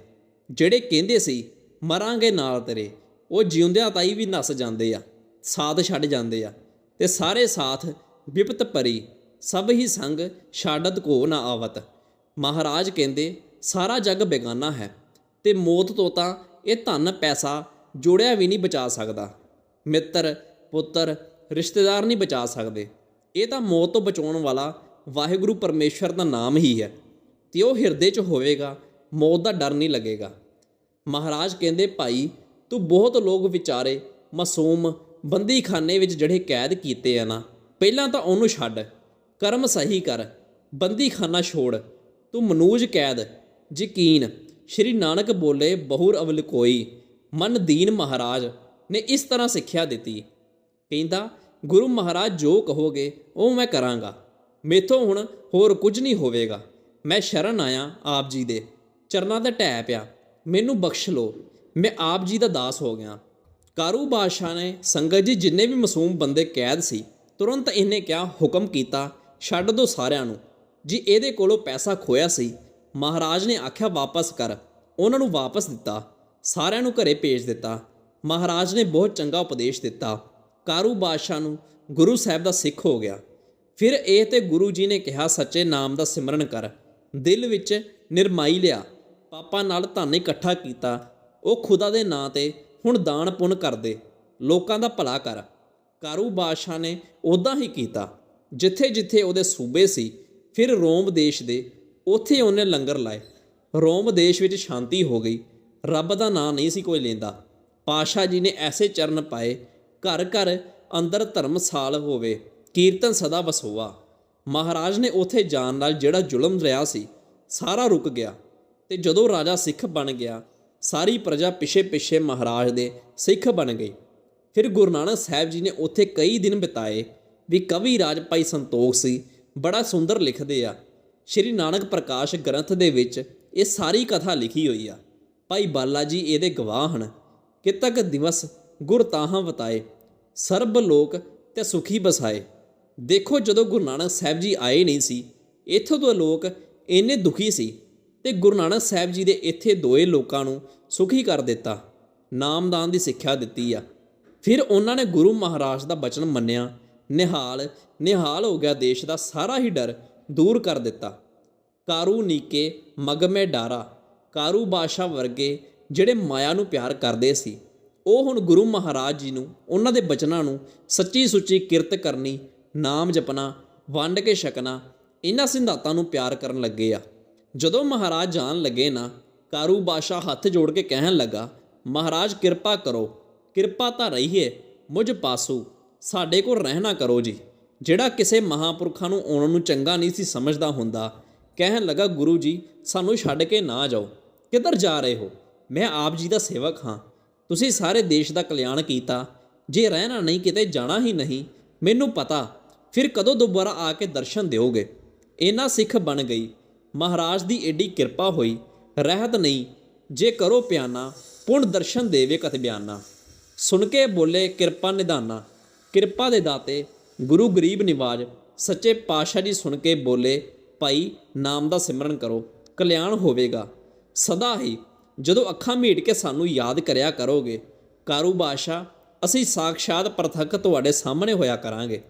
ਜਿਹੜੇ ਕਹਿੰਦੇ ਸੀ, ਮਰਾਂਗੇ ਨਾਲ ਤੇਰੇ, ਉਹ ਜਿਉਂਦਿਆਂ ਤਾਈ ਵੀ ਨਸ ਜਾਂਦੇ ਆ, ਸਾਥ ਛੱਡ ਜਾਂਦੇ ਆ। ਤੇ ਸਾਰੇ ਸਾਥ ਵਿਪਤ ਪਰੀ ਸਭ ਹੀ ਸੰਗ ਛਾੜਤ ਕੋ ਨਾ ਆਵਤ। ਮਹਾਰਾਜ ਕਹਿੰਦੇ, ਸਾਰਾ ਜੱਗ ਬੇਗਾਨਾ ਹੈ, ਤੇ ਮੌਤ ਤੋਂ ਤਾਂ ਇਹ ਧਨ ਪੈਸਾ ਜੋੜਿਆ ਵੀ ਨਹੀਂ ਬਚਾ ਸਕਦਾ। ਮਿੱਤਰ, ਪੁੱਤਰ, ਰਿਸ਼ਤੇਦਾਰ ਨਹੀਂ ਬਚਾ ਸਕਦੇ। ਇਹ ਤਾਂ ਮੌਤ ਤੋਂ ਬਚਾਉਣ ਵਾਲਾ ਵਾਹਿਗੁਰੂ ਪਰਮੇਸ਼ਵਰ ਦਾ ਨਾਮ ਹੀ ਹੈ। ਤੇ ਉਹ ਹਿਰਦੇ 'ਚ ਹੋਵੇਗਾ, ਮੌਤ ਦਾ ਡਰ ਨਹੀਂ ਲੱਗੇਗਾ। ਮਹਾਰਾਜ ਕਹਿੰਦੇ, ਭਾਈ, ਤੂੰ ਬਹੁਤ ਲੋਕ ਵਿਚਾਰੇ, ਮਾਸੂਮ ਬੰਦੀਖਾਨੇ ਵਿੱਚ ਜਿਹੜੇ ਕੈਦ ਕੀਤੇ ਆ ਨਾ, ਪਹਿਲਾਂ ਤਾਂ ਉਹਨੂੰ ਛੱਡ, ਕਰਮ ਸਹੀ ਕਰ, ਬੰਦੀਖਾਨਾ ਛੋੜ, ਤੂੰ ਮਨੂਜ ਕੈਦ, ਯਕੀਨ, ਸ਼੍ਰੀ ਨਾਨਕ ਬੋਲੇ ਬਹੁਰ ਅਵਲ ਕੋਈ ਮਨ ਦੀਨ ਮਹਾਰਾਜ ਨੇ ਇਸ ਤਰ੍ਹਾਂ ਸਿੱਖਿਆ ਦਿੱਤੀ। ਕਹਿੰਦਾ ਗੁਰੂ ਮਹਾਰਾਜ ਜੋ ਕਹੋਗੇ, ਉਹ ਮੈਂ ਕਰਾਂਗਾ। ਮੇਥੋਂ ਹੁਣ ਹੋਰ ਕੁਝ ਨਹੀਂ ਹੋਵੇਗਾ। ਮੈਂ ਸ਼ਰਨ ਆਇਆ ਆਪ ਜੀ ਦੇ। ਚਰਨਾਂ ਦਾ ਢਹਿ ਪਿਆ। ਮੈਨੂੰ ਬਖਸ਼ ਲੋ ਮੈਂ ਆਪ ਜੀ ਦਾ ਦਾਸ ਹੋ ਗਿਆ। ਕਾਰੂ ਬਾਦਸ਼ਾਹ ਨੇ ਸੰਗਤ ਜੀ ਜਿੰਨੇ ਵੀ ਮਾਸੂਮ ਬੰਦੇ ਕੈਦ ਸੀ, ਤੁਰੰਤ ਇਹਨੇ ਕਿਹਾ ਹੁਕਮ ਕੀਤਾ? ਛੱਡ ਦੋ ਸਾਰਿਆਂ ਨੂੰ। ਜੀ ਇਹਦੇ ਕੋਲੋਂ ਪੈਸਾ ਖੋਇਆ ਸੀ। ਮਹਾਰਾਜ ਨੇ ਆਖਿਆ, ਵਾਪਸ ਕਰ। ਉਹਨਾਂ ਨੂੰ ਵਾਪਸ ਦਿੱਤਾ। ਸਾਰਿਆਂ ਨੂੰ ਘਰੇ ਭੇਜ ਦਿੱਤਾ। ਮਹਾਰਾਜ ਨੇ ਬਹੁਤ ਚੰਗਾ ਉਪਦੇਸ਼ ਦਿੱਤਾ। ਕਾਰੂ ਬਾਦਸ਼ਾਹ ਨੂੰ ਗੁਰੂ ਸਾਹਿਬ ਦਾ ਸਿੱਖ ਹੋ ਗਿਆ। ਫਿਰ ਇਹ ਤੇ ਗੁਰੂ ਜੀ ਨੇ ਕਿਹਾ, ਸੱਚੇ ਨਾਮ ਦਾ ਸਿਮਰਨ ਕਰ। ਦਿਲ ਵਿੱਚ ਨਿਰਮਾਈ ਲਿਆ। ਪਾਪਾ ਨਾਲ ਧਨ ਇਕੱਠਾ ਕੀਤਾ। ਉਹ ਖੁਦਾ ਦੇ ਨਾਂ ਤੇ ਹੁਣ ਦਾਨ ਪੁੰਨ ਕਰਦੇ। ਲੋਕਾਂ ਦਾ ਭਲਾ ਕਰ। ਕਾਰੂ ਬਾਦਸ਼ਾਹ ਨੇ ਉਦਾਂ ਹੀ ਕੀਤਾ, ਜਿੱਥੇ ਜਿੱਥੇ ਉਹਦੇ ਸੂਬੇ ਸੀ, ਫਿਰ ਰੋਮ ਦੇਸ਼ ਦੇ, ਉੱਥੇ ਉਹਨੇ ਲੰਗਰ ਲਾਏ। ਰੋਮ ਦੇਸ਼ ਵਿੱਚ ਸ਼ਾਂਤੀ ਹੋ ਗਈ। ਰੱਬ ਦਾ ਨਾਂ ਨਹੀਂ ਸੀ ਕੋਈ ਲੈਂਦਾ। ਪਾਸ਼ਾ ਜੀ ਨੇ ਐਸੇ ਚਰਨ ਪਾਏ ਘਰ ਘਰ ਅੰਦਰ ਧਰਮਸਾਲ ਹੋਵੇ, ਕੀਰਤਨ ਸਦਾ ਵਸੋਆ। ਮਹਾਰਾਜ ਨੇ ਉਥੇ ਜਾਣ ਨਾਲ ਜਿਹੜਾ ਜ਼ੁਲਮ ਰਿਹਾ ਸੀ, ਸਾਰਾ ਰੁਕ ਗਿਆ ਤੇ ਜਦੋਂ ਰਾਜਾ ਸਿੱਖ ਬਣ ਗਿਆ, ਸਾਰੀ ਪ੍ਰਜਾ ਪਿਛੇ ਪਿਛੇ ਮਹਾਰਾਜ ਦੇ ਸਿੱਖ ਬਣ ਗਈ। ਫਿਰ ਗੁਰੂ ਨਾਨਕ ਸਾਹਿਬ ਜੀ ਨੇ ਉੱਥੇ ਕਈ ਦਿਨ ਬਿਤਾਏ ਵੀ ਕਵੀ ਰਾਜ ਭਾਈ ਸੰਤੋਖ ਸੀ ਬੜਾ ਸੁੰਦਰ ਲਿਖਦੇ ਆ। ਸ਼੍ਰੀ ਨਾਨਕ ਪ੍ਰਕਾਸ਼ ਗ੍ਰੰਥ ਦੇ ਵਿੱਚ ਇਹ ਸਾਰੀ ਕਥਾ ਲਿਖੀ ਹੋਈ ਆ। ਭਾਈ ਬਾਲਾ ਜੀ ਇਹਦੇ ਗਵਾਹ ਹਨ। ਕਿਤਕ ਦਿਵਸ ਗੁਰ ਤਾਹਾਂ ਵਤਾਏ, ਸਰਬ ਲੋਕ ਤੇ ਸੁਖੀ ਬਸਾਏ। ਦੇਖੋ ਜਦੋਂ ਗੁਰੂ ਨਾਨਕ ਸਾਹਿਬ ਜੀ ਆਏ ਨਹੀਂ ਸੀ, ਇੱਥੋਂ ਦੇ ਲੋਕ ਇੰਨੇ ਦੁਖੀ ਸੀ ਤੇ ਗੁਰੂ ਨਾਨਕ ਸਾਹਿਬ ਜੀ ਦੇ ਇੱਥੇ ਦੋਏ ਲੋਕਾਂ ਨੂੰ ਸੁਖੀ ਕਰ ਦਿੱਤਾ, ਨਾਮਦਾਨ ਦੀ ਸਿੱਖਿਆ ਦਿੱਤੀ ਆ। ਫਿਰ ਉਹਨਾਂ ਨੇ ਗੁਰੂ ਮਹਾਰਾਜ ਦਾ ਬਚਨ ਮੰਨਿਆ, ਨਿਹਾਲ ਨਿਹਾਲ ਹੋ ਗਿਆ ਦੇਸ਼ ਦਾ ਸਾਰਾ ਹੀ ਡਰ ਦੂਰ ਕਰ ਦਿੱਤਾ। ਕਾਰੂ ਨੀਕੇ ਮਗਮੇ ਡਾਰਾ, ਕਾਰੂ ਬਾਸ਼ਾ ਵਰਗੇ ਜਿਹੜੇ ਮਾਇਆ ਨੂੰ ਪਿਆਰ ਕਰਦੇ ਸੀ ਉਹ ਹੁਣ ਗੁਰੂ ਮਹਾਰਾਜ ਜੀ ਨੂੰ, ਉਹਨਾਂ ਦੇ ਬਚਨਾਂ ਨੂੰ ਸੱਚੀ ਸੁੱਚੀ ਕਿਰਤ ਕਰਨੀ, ਨਾਮ ਜਪਣਾ, ਵੰਡ ਕੇ ਛਕਣਾ, ਇਹਨਾਂ ਸਿਧਾਂਤਾਂ ਨੂੰ ਪਿਆਰ ਕਰਨ ਲੱਗੇ ਆ। ਜਦੋਂ ਮਹਾਰਾਜ ਜਾਣ ਲੱਗੇ ਨਾ, ਕਾਰੂ ਬਾਸ਼ਾ ਹੱਥ ਜੋੜ ਕੇ ਕਹਿਣ ਲੱਗਾ, ਮਹਾਰਾਜ, ਕਿਰਪਾ ਕਰੋ, ਕਿਰਪਾ ਤਾਂ ਰਹੀਏ, ਮੁਝ ਪਾਸੂ ਸਾਡੇ ਕੋਲ ਰਹਿਣਾ ਕਰੋ ਜੀ। ਜਿਹੜਾ ਕਿਸੇ ਮਹਾਪੁਰਖਾਂ ਨੂੰ ਆਉਣ ਨੂੰ ਚੰਗਾ ਨਹੀਂ ਸੀ ਸਮਝਦਾ ਹੁੰਦਾ, ਕਹਿਣ ਲੱਗਾ, ਗੁਰੂ ਜੀ, ਸਾਨੂੰ ਛੱਡ ਕੇ ਨਾ ਜਾਓ। ਕਿੱਧਰ ਜਾ ਰਹੇ ਹੋ? ਮੈਂ ਆਪ ਜੀ ਦਾ ਸੇਵਕ ਹਾਂ। ਤੁਸੀਂ ਸਾਰੇ ਦੇਸ਼ ਦਾ ਕਲਿਆਣ ਕੀਤਾ। ਜੇ ਰਹਿਣਾ ਨਹੀਂ, ਕਿਤੇ ਜਾਣਾ ਹੀ ਨਹੀਂ, ਮੈਨੂੰ ਪਤਾ, ਫਿਰ ਕਦੋਂ ਦੁਬਾਰਾ ਆ ਕੇ ਦਰਸ਼ਨ ਦਿਓਗੇ? ਇਹਨਾਂ ਸਿੱਖ ਬਣ ਗਈ। ਮਹਾਰਾਜ ਦੀ ਏਡੀ ਕਿਰਪਾ ਹੋਈ। ਰਹਿਤ ਨਹੀਂ, ਜੇ ਕਰੋ ਪਿਆਨਾ ਪੁਣ ਦਰਸ਼ਨ ਦੇਵੇ ਕਤ ਬਿਆਨਾ। ਸੁਣ ਕੇ ਬੋਲੇ, ਕਿਰਪਾ ਨਿਧਾਨਾ। ਕਿਰਪਾ ਦੇ ਦਾਤੇ, ਗੁਰੂ ਗਰੀਬ ਨਿਵਾਜ, ਸੱਚੇ ਪਾਤਸ਼ਾਹ ਜੀ ਸੁਣ ਕੇ ਬੋਲੇ, ਭਾਈ, ਨਾਮ ਦਾ ਸਿਮਰਨ ਕਰੋ, ਕਲਿਆਣ ਹੋਵੇਗਾ। ਸਦਾ ਹੀ ਜਦੋਂ ਅੱਖਾਂ ਮੀਟ ਕੇ ਸਾਨੂੰ ਯਾਦ ਕਰਿਆ ਕਰੋਗੇ, ਕਾਰੂ ਬਾਸ਼ਾ ਅਸੀਂ ਸਾਖਸ਼ਾਤ ਪ੍ਰਤੱਖ ਤੁਹਾਡੇ ਸਾਹਮਣੇ ਹੋਇਆ ਕਰਾਂਗੇ।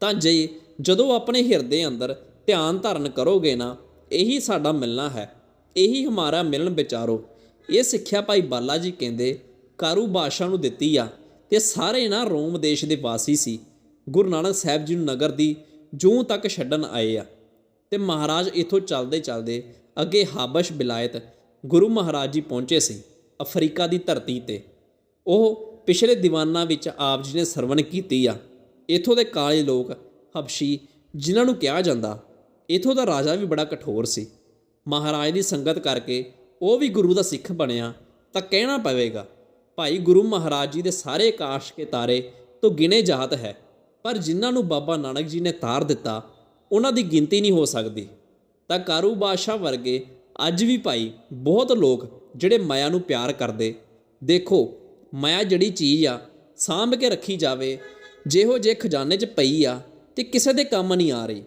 ਤਾਂ ਜੇ ਜਦੋਂ ਆਪਣੇ ਹਿਰਦੇ ਅੰਦਰ ਧਿਆਨ ਧਾਰਨ ਕਰੋਗੇ ਨਾ, ਇਹੀ ਸਾਡਾ ਮਿਲਣਾ ਹੈ। ਇਹੀ ਹਮਾਰਾ ਮਿਲਣ ਵਿਚਾਰੋ। ਇਹ ਸਿੱਖਿਆ ਭਾਈ ਬਾਲਾ ਜੀ ਕਹਿੰਦੇ, ਕਾਰੂ ਬਾਦਸ਼ਾਹ ਨੂੰ ਦਿੱਤੀ ਆ ਤੇ ਸਾਰੇ ਨਾ ਰੋਮ ਦੇਸ਼ ਦੇ ਵਾਸੀ ਸੀ। ਗੁਰੂ ਨਾਨਕ ਸਾਹਿਬ ਜੀ ਨੂੰ ਨਗਰ ਦੀ ਜੂੰ ਤੱਕ ਛੱਡਣ ਆਏ ਆ। ਤੇ ਮਹਾਰਾਜ ਇਥੋਂ ਚੱਲਦੇ ਚੱਲਦੇ ਅੱਗੇ ਹਾਬਸ਼ ਬਿਲਾਇਤ ਗੁਰੂ ਮਹਾਰਾਜ ਜੀ ਪਹੁੰਚੇ ਸੀ ਅਫਰੀਕਾ ਦੀ ਧਰਤੀ ਤੇ। ਉਹ ਪਿਛਲੇ ਦੀਵਾਨਾਂ ਵਿੱਚ ਆਪ ਜੀ ਨੇ ਸਰਵਣ ਕੀਤੀ ਆ। ਇਥੋਂ ਦੇ ਕਾਲੇ ਲੋਕ ਹਬਸ਼ੀ, ਜਿਨ੍ਹਾਂ ਨੂੰ ਕਿਹਾ ਜਾਂਦਾ, ਇਥੋਂ ਦਾ ਰਾਜਾ ਵੀ ਬੜਾ ਕਠੋਰ ਸੀ। ਮਹਾਰਾਜ ਦੀ ਸੰਗਤ ਕਰਕੇ ਉਹ ਵੀ ਗੁਰੂ ਦਾ ਸਿੱਖ ਬਣਿਆ ਤਾਂ ਕਹਿਣਾ ਪਵੇਗਾ, ਭਾਈ ਗੁਰੂ ਮਹਾਰਾਜ ਜੀ ਦੇ ਸਾਰੇ ਆਕਾਸ਼ ਕੇ ਤਾਰੇ ਤੋਂ ਗਿਣੇ ਜਾਤ ਹੈ, ਪਰ ਜਿਨ੍ਹਾਂ ਨੂੰ ਬਾਬਾ ਨਾਨਕ ਜੀ ਨੇ ਤਾਰ ਦਿੱਤਾ, ਉਹਨਾਂ ਦੀ ਗਿਣਤੀ ਨਹੀਂ ਹੋ ਸਕਦੀ। ਤਾਂ ਕਾਰੂ ਬਾਦਸ਼ਾਹ ਵਰਗੇ ਅੱਜ ਵੀ ਭਾਈ ਬਹੁਤ ਲੋਕ ਜਿਹੜੇ ਮਾਇਆ ਨੂੰ ਪਿਆਰ ਕਰਦੇ। ਦੇਖੋ, ਮਾਇਆ ਜਿਹੜੀ ਚੀਜ਼ ਆ, ਸਾਂਭ ਕੇ ਰੱਖੀ ਜਾਵੇ। ਜਿਹੋ ਜੇ ਖਜ਼ਾਨੇ 'ਚ ਪਈ ਆ ਤੇ ਕਿਸੇ ਦੇ ਕੰਮ ਨਹੀਂ ਆ ਰਹੀ।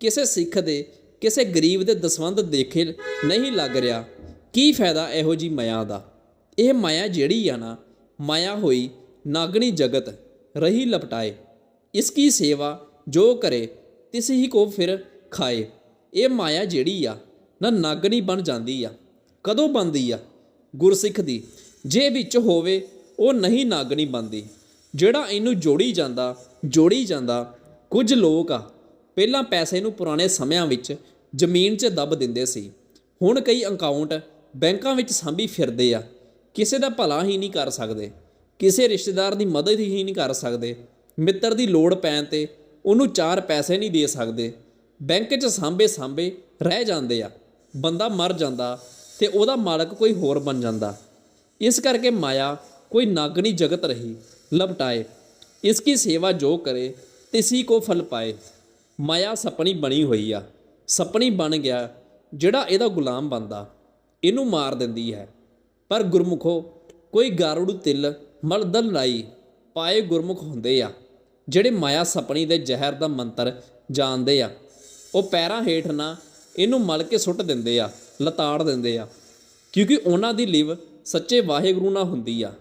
ਕਿਸੇ ਸਿੱਖ ਦੇ, ਕਿਸੇ ਗਰੀਬ ਦੇ ਦਸਵੰਦ ਦੇਖੇ ਨਹੀਂ ਲੱਗ ਰਿਹਾ। ਕੀ ਫਾਇਦਾ ਇਹੋ ਜੀ ਮਾਇਆ ਦਾ? ਇਹ ਮਾਇਆ ਜਿਹੜੀ ਆ ਨਾ, ਮਾਇਆ ਹੋਈ ਨਾਗਣੀ ਜਗਤ ਰਹੀ ਲਪਟਾਏ। ਇਸ ਕੀ ਸੇਵਾ ਜੋ ਕਰੇ, ਤਿਸ ਹੀ ਕੋ ਫਿਰ ਖਾਏ। ਇਹ ਮਾਇਆ ਜਿਹੜੀ ਆ ਨਾ ਨਾਗਣੀ ਬਣ ਜਾਂਦੀ ਆ। ਕਦੋਂ ਬਣਦੀ ਆ? ਗੁਰਸਿੱਖ ਦੀ। ਜੇ ਵਿੱਚ ਹੋਵੇ, ਉਹ ਨਹੀਂ ਨਾਗਣੀ ਬਣਦੀ। ਜਿਹੜਾ ਇਹਨੂੰ ਜੋੜੀ ਜਾਂਦਾ ਜੋੜੀ ਜਾਂਦਾ, ਕੁਝ ਲੋਕ ਆ, ਪਹਿਲਾਂ ਪੈਸੇ ਨੂੰ ਪੁਰਾਣੇ ਸਮਿਆਂ ਵਿੱਚ ਜ਼ਮੀਨ 'ਚ ਦੱਬ ਦਿੰਦੇ ਸੀ। ਹੁਣ ਕਈ ਅਕਾਊਂਟ ਬੈਂਕਾਂ ਵਿੱਚ ਸਾਂਭੀ ਫਿਰਦੇ ਆ। ਕਿਸੇ ਦਾ ਭਲਾ ਹੀ ਨਹੀਂ ਕਰ ਸਕਦੇ। ਕਿਸੇ ਰਿਸ਼ਤੇਦਾਰ ਦੀ ਮਦਦ ਹੀ ਨਹੀਂ ਕਰ ਸਕਦੇ। ਮਿੱਤਰ ਦੀ ਲੋੜ ਪੈਣ ਤੇ ਉਹਨੂੰ ਚਾਰ ਪੈਸੇ ਨਹੀਂ ਦੇ ਸਕਦੇ। ਬੈਂਕ 'ਚ ਸਾਂਭੇ ਸਾਂਭੇ ਰਹਿ ਜਾਂਦੇ ਆ। ਬੰਦਾ ਮਰ ਜਾਂਦਾ ਤੇ ਉਹਦਾ ਮਾਲਕ ਕੋਈ ਹੋਰ ਬਣ ਜਾਂਦਾ। ਇਸ ਕਰਕੇ ਮਾਇਆ ਕੋਈ ਨਾਗਣੀ ਜਗਤ ਰਹੀ, ਲਪਟਾਏ। ਇਸ ਕੀ ਸੇਵਾ ਜੋ ਕਰੇ, ਤਿਸੀ ਕੋ ਫਲ ਪਾਏ। ਮਾਇਆ ਸਪਣੀ ਬਣੀ ਹੋਈ ਆ। ਸਪਣੀ ਬਣ ਗਿਆ ਜਿਹੜਾ ਇਹਦਾ ਗੁਲਾਮ ਬਣਦਾ। ਇਹਨੂੰ ਮਾਰ ਦਿੰਦੀ ਹੈ। ਪਰ ਗੁਰਮੁਖੋ, ਕੋਈ ਗਾਰੜੂ ਤਿਲ ਮਲਦਲ ਲਾਈ, ਪਾਏ ਗੁਰਮੁਖ ਹੁੰਦੇ ਆ, ਜਿਹੜੇ ਮਾਇਆ ਸਪਣੀ ਦੇ ਜ਼ਹਿਰ ਦਾ ਮੰਤਰ ਜਾਣਦੇ ਆ। ਉਹ ਪੈਰਾਂ ਹੇਠ ਨਾ ਇਹਨੂੰ ਮਲ ਕੇ ਸੁੱਟ ਦਿੰਦੇ ਆ, ਲਤਾੜ ਦਿੰਦੇ ਆ। ਕਿਉਂਕਿ ਉਹਨਾਂ ਦੀ ਲਿਵ ਸੱਚੇ ਵਾਹਿਗੁਰੂ ਨਾਲ ਹੁੰਦੀ ਆ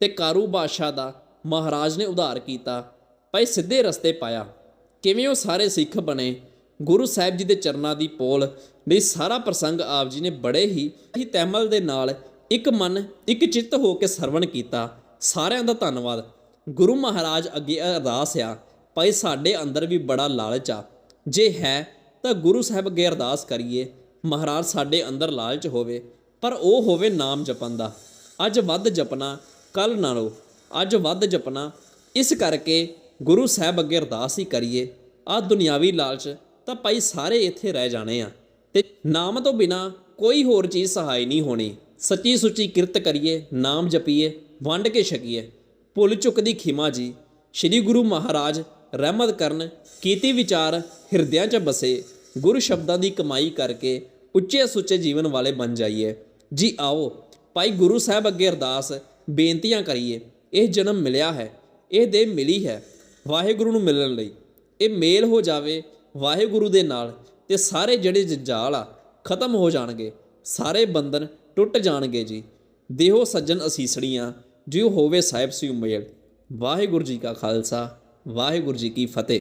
ਤੇ ਕਾਰੂ ਬਾਦਸ਼ਾਹ ਦਾ ਮਹਾਰਾਜ ਨੇ ਉਧਾਰ ਕੀਤਾ, ਭਾਈ ਸਿੱਧੇ ਰਸਤੇ ਪਾਇਆ। ਕਿਵੇਂ ਉਹ ਸਾਰੇ ਸਿੱਖ ਬਣੇ, ਗੁਰੂ ਸਾਹਿਬ ਜੀ ਦੇ ਚਰਨਾਂ ਦੀ ਪੋਲ ਲਈ ਸਾਰਾ ਪ੍ਰਸੰਗ ਆਪ ਜੀ ਨੇ ਬੜੇ ਹੀ ਹੀ ਤੈਮਲ ਦੇ ਨਾਲ ਇੱਕ ਮਨ, ਇੱਕ ਚਿੱਤ ਹੋ ਕੇ ਸਰਵਣ ਕੀਤਾ। ਸਾਰਿਆਂ ਦਾ ਧੰਨਵਾਦ। ਗੁਰੂ ਮਹਾਰਾਜ ਅੱਗੇ ਅਰਦਾਸ ਆ, ਭਾਈ ਸਾਡੇ ਅੰਦਰ ਵੀ ਬੜਾ ਲਾਲਚ ਆ। ਜੇ ਹੈ ਤਾਂ ਗੁਰੂ ਸਾਹਿਬ ਅੱਗੇ ਅਰਦਾਸ ਕਰੀਏ, ਮਹਾਰਾਜ ਸਾਡੇ ਅੰਦਰ ਲਾਲਚ ਹੋਵੇ, ਪਰ ਉਹ ਹੋਵੇ ਨਾਮ ਜਪਣ ਦਾ। ਅੱਜ ਵੱਧ ਜਪਣਾ, ਕੱਲ ਨਾਲੋਂ ਅੱਜ ਵੱਧ ਜਪਣਾ, ਇਸ ਕਰਕੇ ਗੁਰੂ ਸਾਹਿਬ ਅੱਗੇ ਅਰਦਾਸ ਹੀ ਕਰੀਏ। ਆ ਦੁਨਿਆਵੀ ਲਾਲਚ ਤਾਂ ਭਾਈ ਸਾਰੇ ਇੱਥੇ ਰਹਿ ਜਾਣੇ ਆ। ਤੇ ਨਾਮ ਤੋਂ ਬਿਨਾ ਕੋਈ ਹੋਰ ਚੀਜ਼ ਸਹਾਈ ਨਹੀਂ ਹੋਣੀ। ਸੱਚੀ ਸੁੱਚੀ ਕਿਰਤ ਕਰੀਏ, ਨਾਮ ਜਪੀਏ, ਵੰਡ ਕੇ ਛਕੀਏ। ਭੁੱਲ ਚੁੱਕ ਦੀ ਖਿਮਾ ਜੀ, ਸ੍ਰੀ ਗੁਰੂ ਮਹਾਰਾਜ ਰਹਿਮਤ ਕਰਨ, ਕੀਤੀ ਵਿਚਾਰ ਹਿਰਦਿਆਂ 'ਚ ਬਸੇ। ਗੁਰੂ ਸ਼ਬਦਾਂ ਦੀ ਕਮਾਈ ਕਰਕੇ ਉੱਚੇ ਸੁੱਚੇ ਜੀਵਨ ਵਾਲੇ ਬਣ ਜਾਈਏ। ਜੀ ਆਓ, ਭਾਈ ਗੁਰੂ ਸਾਹਿਬ ਅੱਗੇ ਅਰਦਾਸ, ਬੇਨਤੀਆਂ ਕਰੀਏ। ਇਹ ਜਨਮ ਮਿਲਿਆ ਹੈ, ਇਹ ਦੇਹ ਮਿਲੀ ਹੈ ਵਾਹਿਗੁਰੂ ਨੂੰ ਮਿਲਣ ਲਈ। ਇਹ ਮੇਲ ਹੋ ਜਾਵੇ ਵਾਹਿਗੁਰੂ ਦੇ ਨਾਲ ਤੇ ਸਾਰੇ ਜਿਹੜੇ ਜੰਜਾਲ ਆ, ਖਤਮ ਹੋ ਜਾਣਗੇ। ਸਾਰੇ ਬੰਧਨ ਟੁੱਟ ਜਾਣਗੇ ਜੀ। ਦੇਹੋ ਸੱਜਣ ਅਸੀਸੜੀਆਂ, ਜਿਉ ਹੋਵੇ ਸਾਹਿਬ ਸਿਉ ਮੇਲ ਵਾਹਿਗੁਰੂ ਜੀ ਕਾ ਖਾਲਸਾ, ਵਾਹਿਗੁਰੂ ਜੀ ਕੀ ਫਤਿਹ।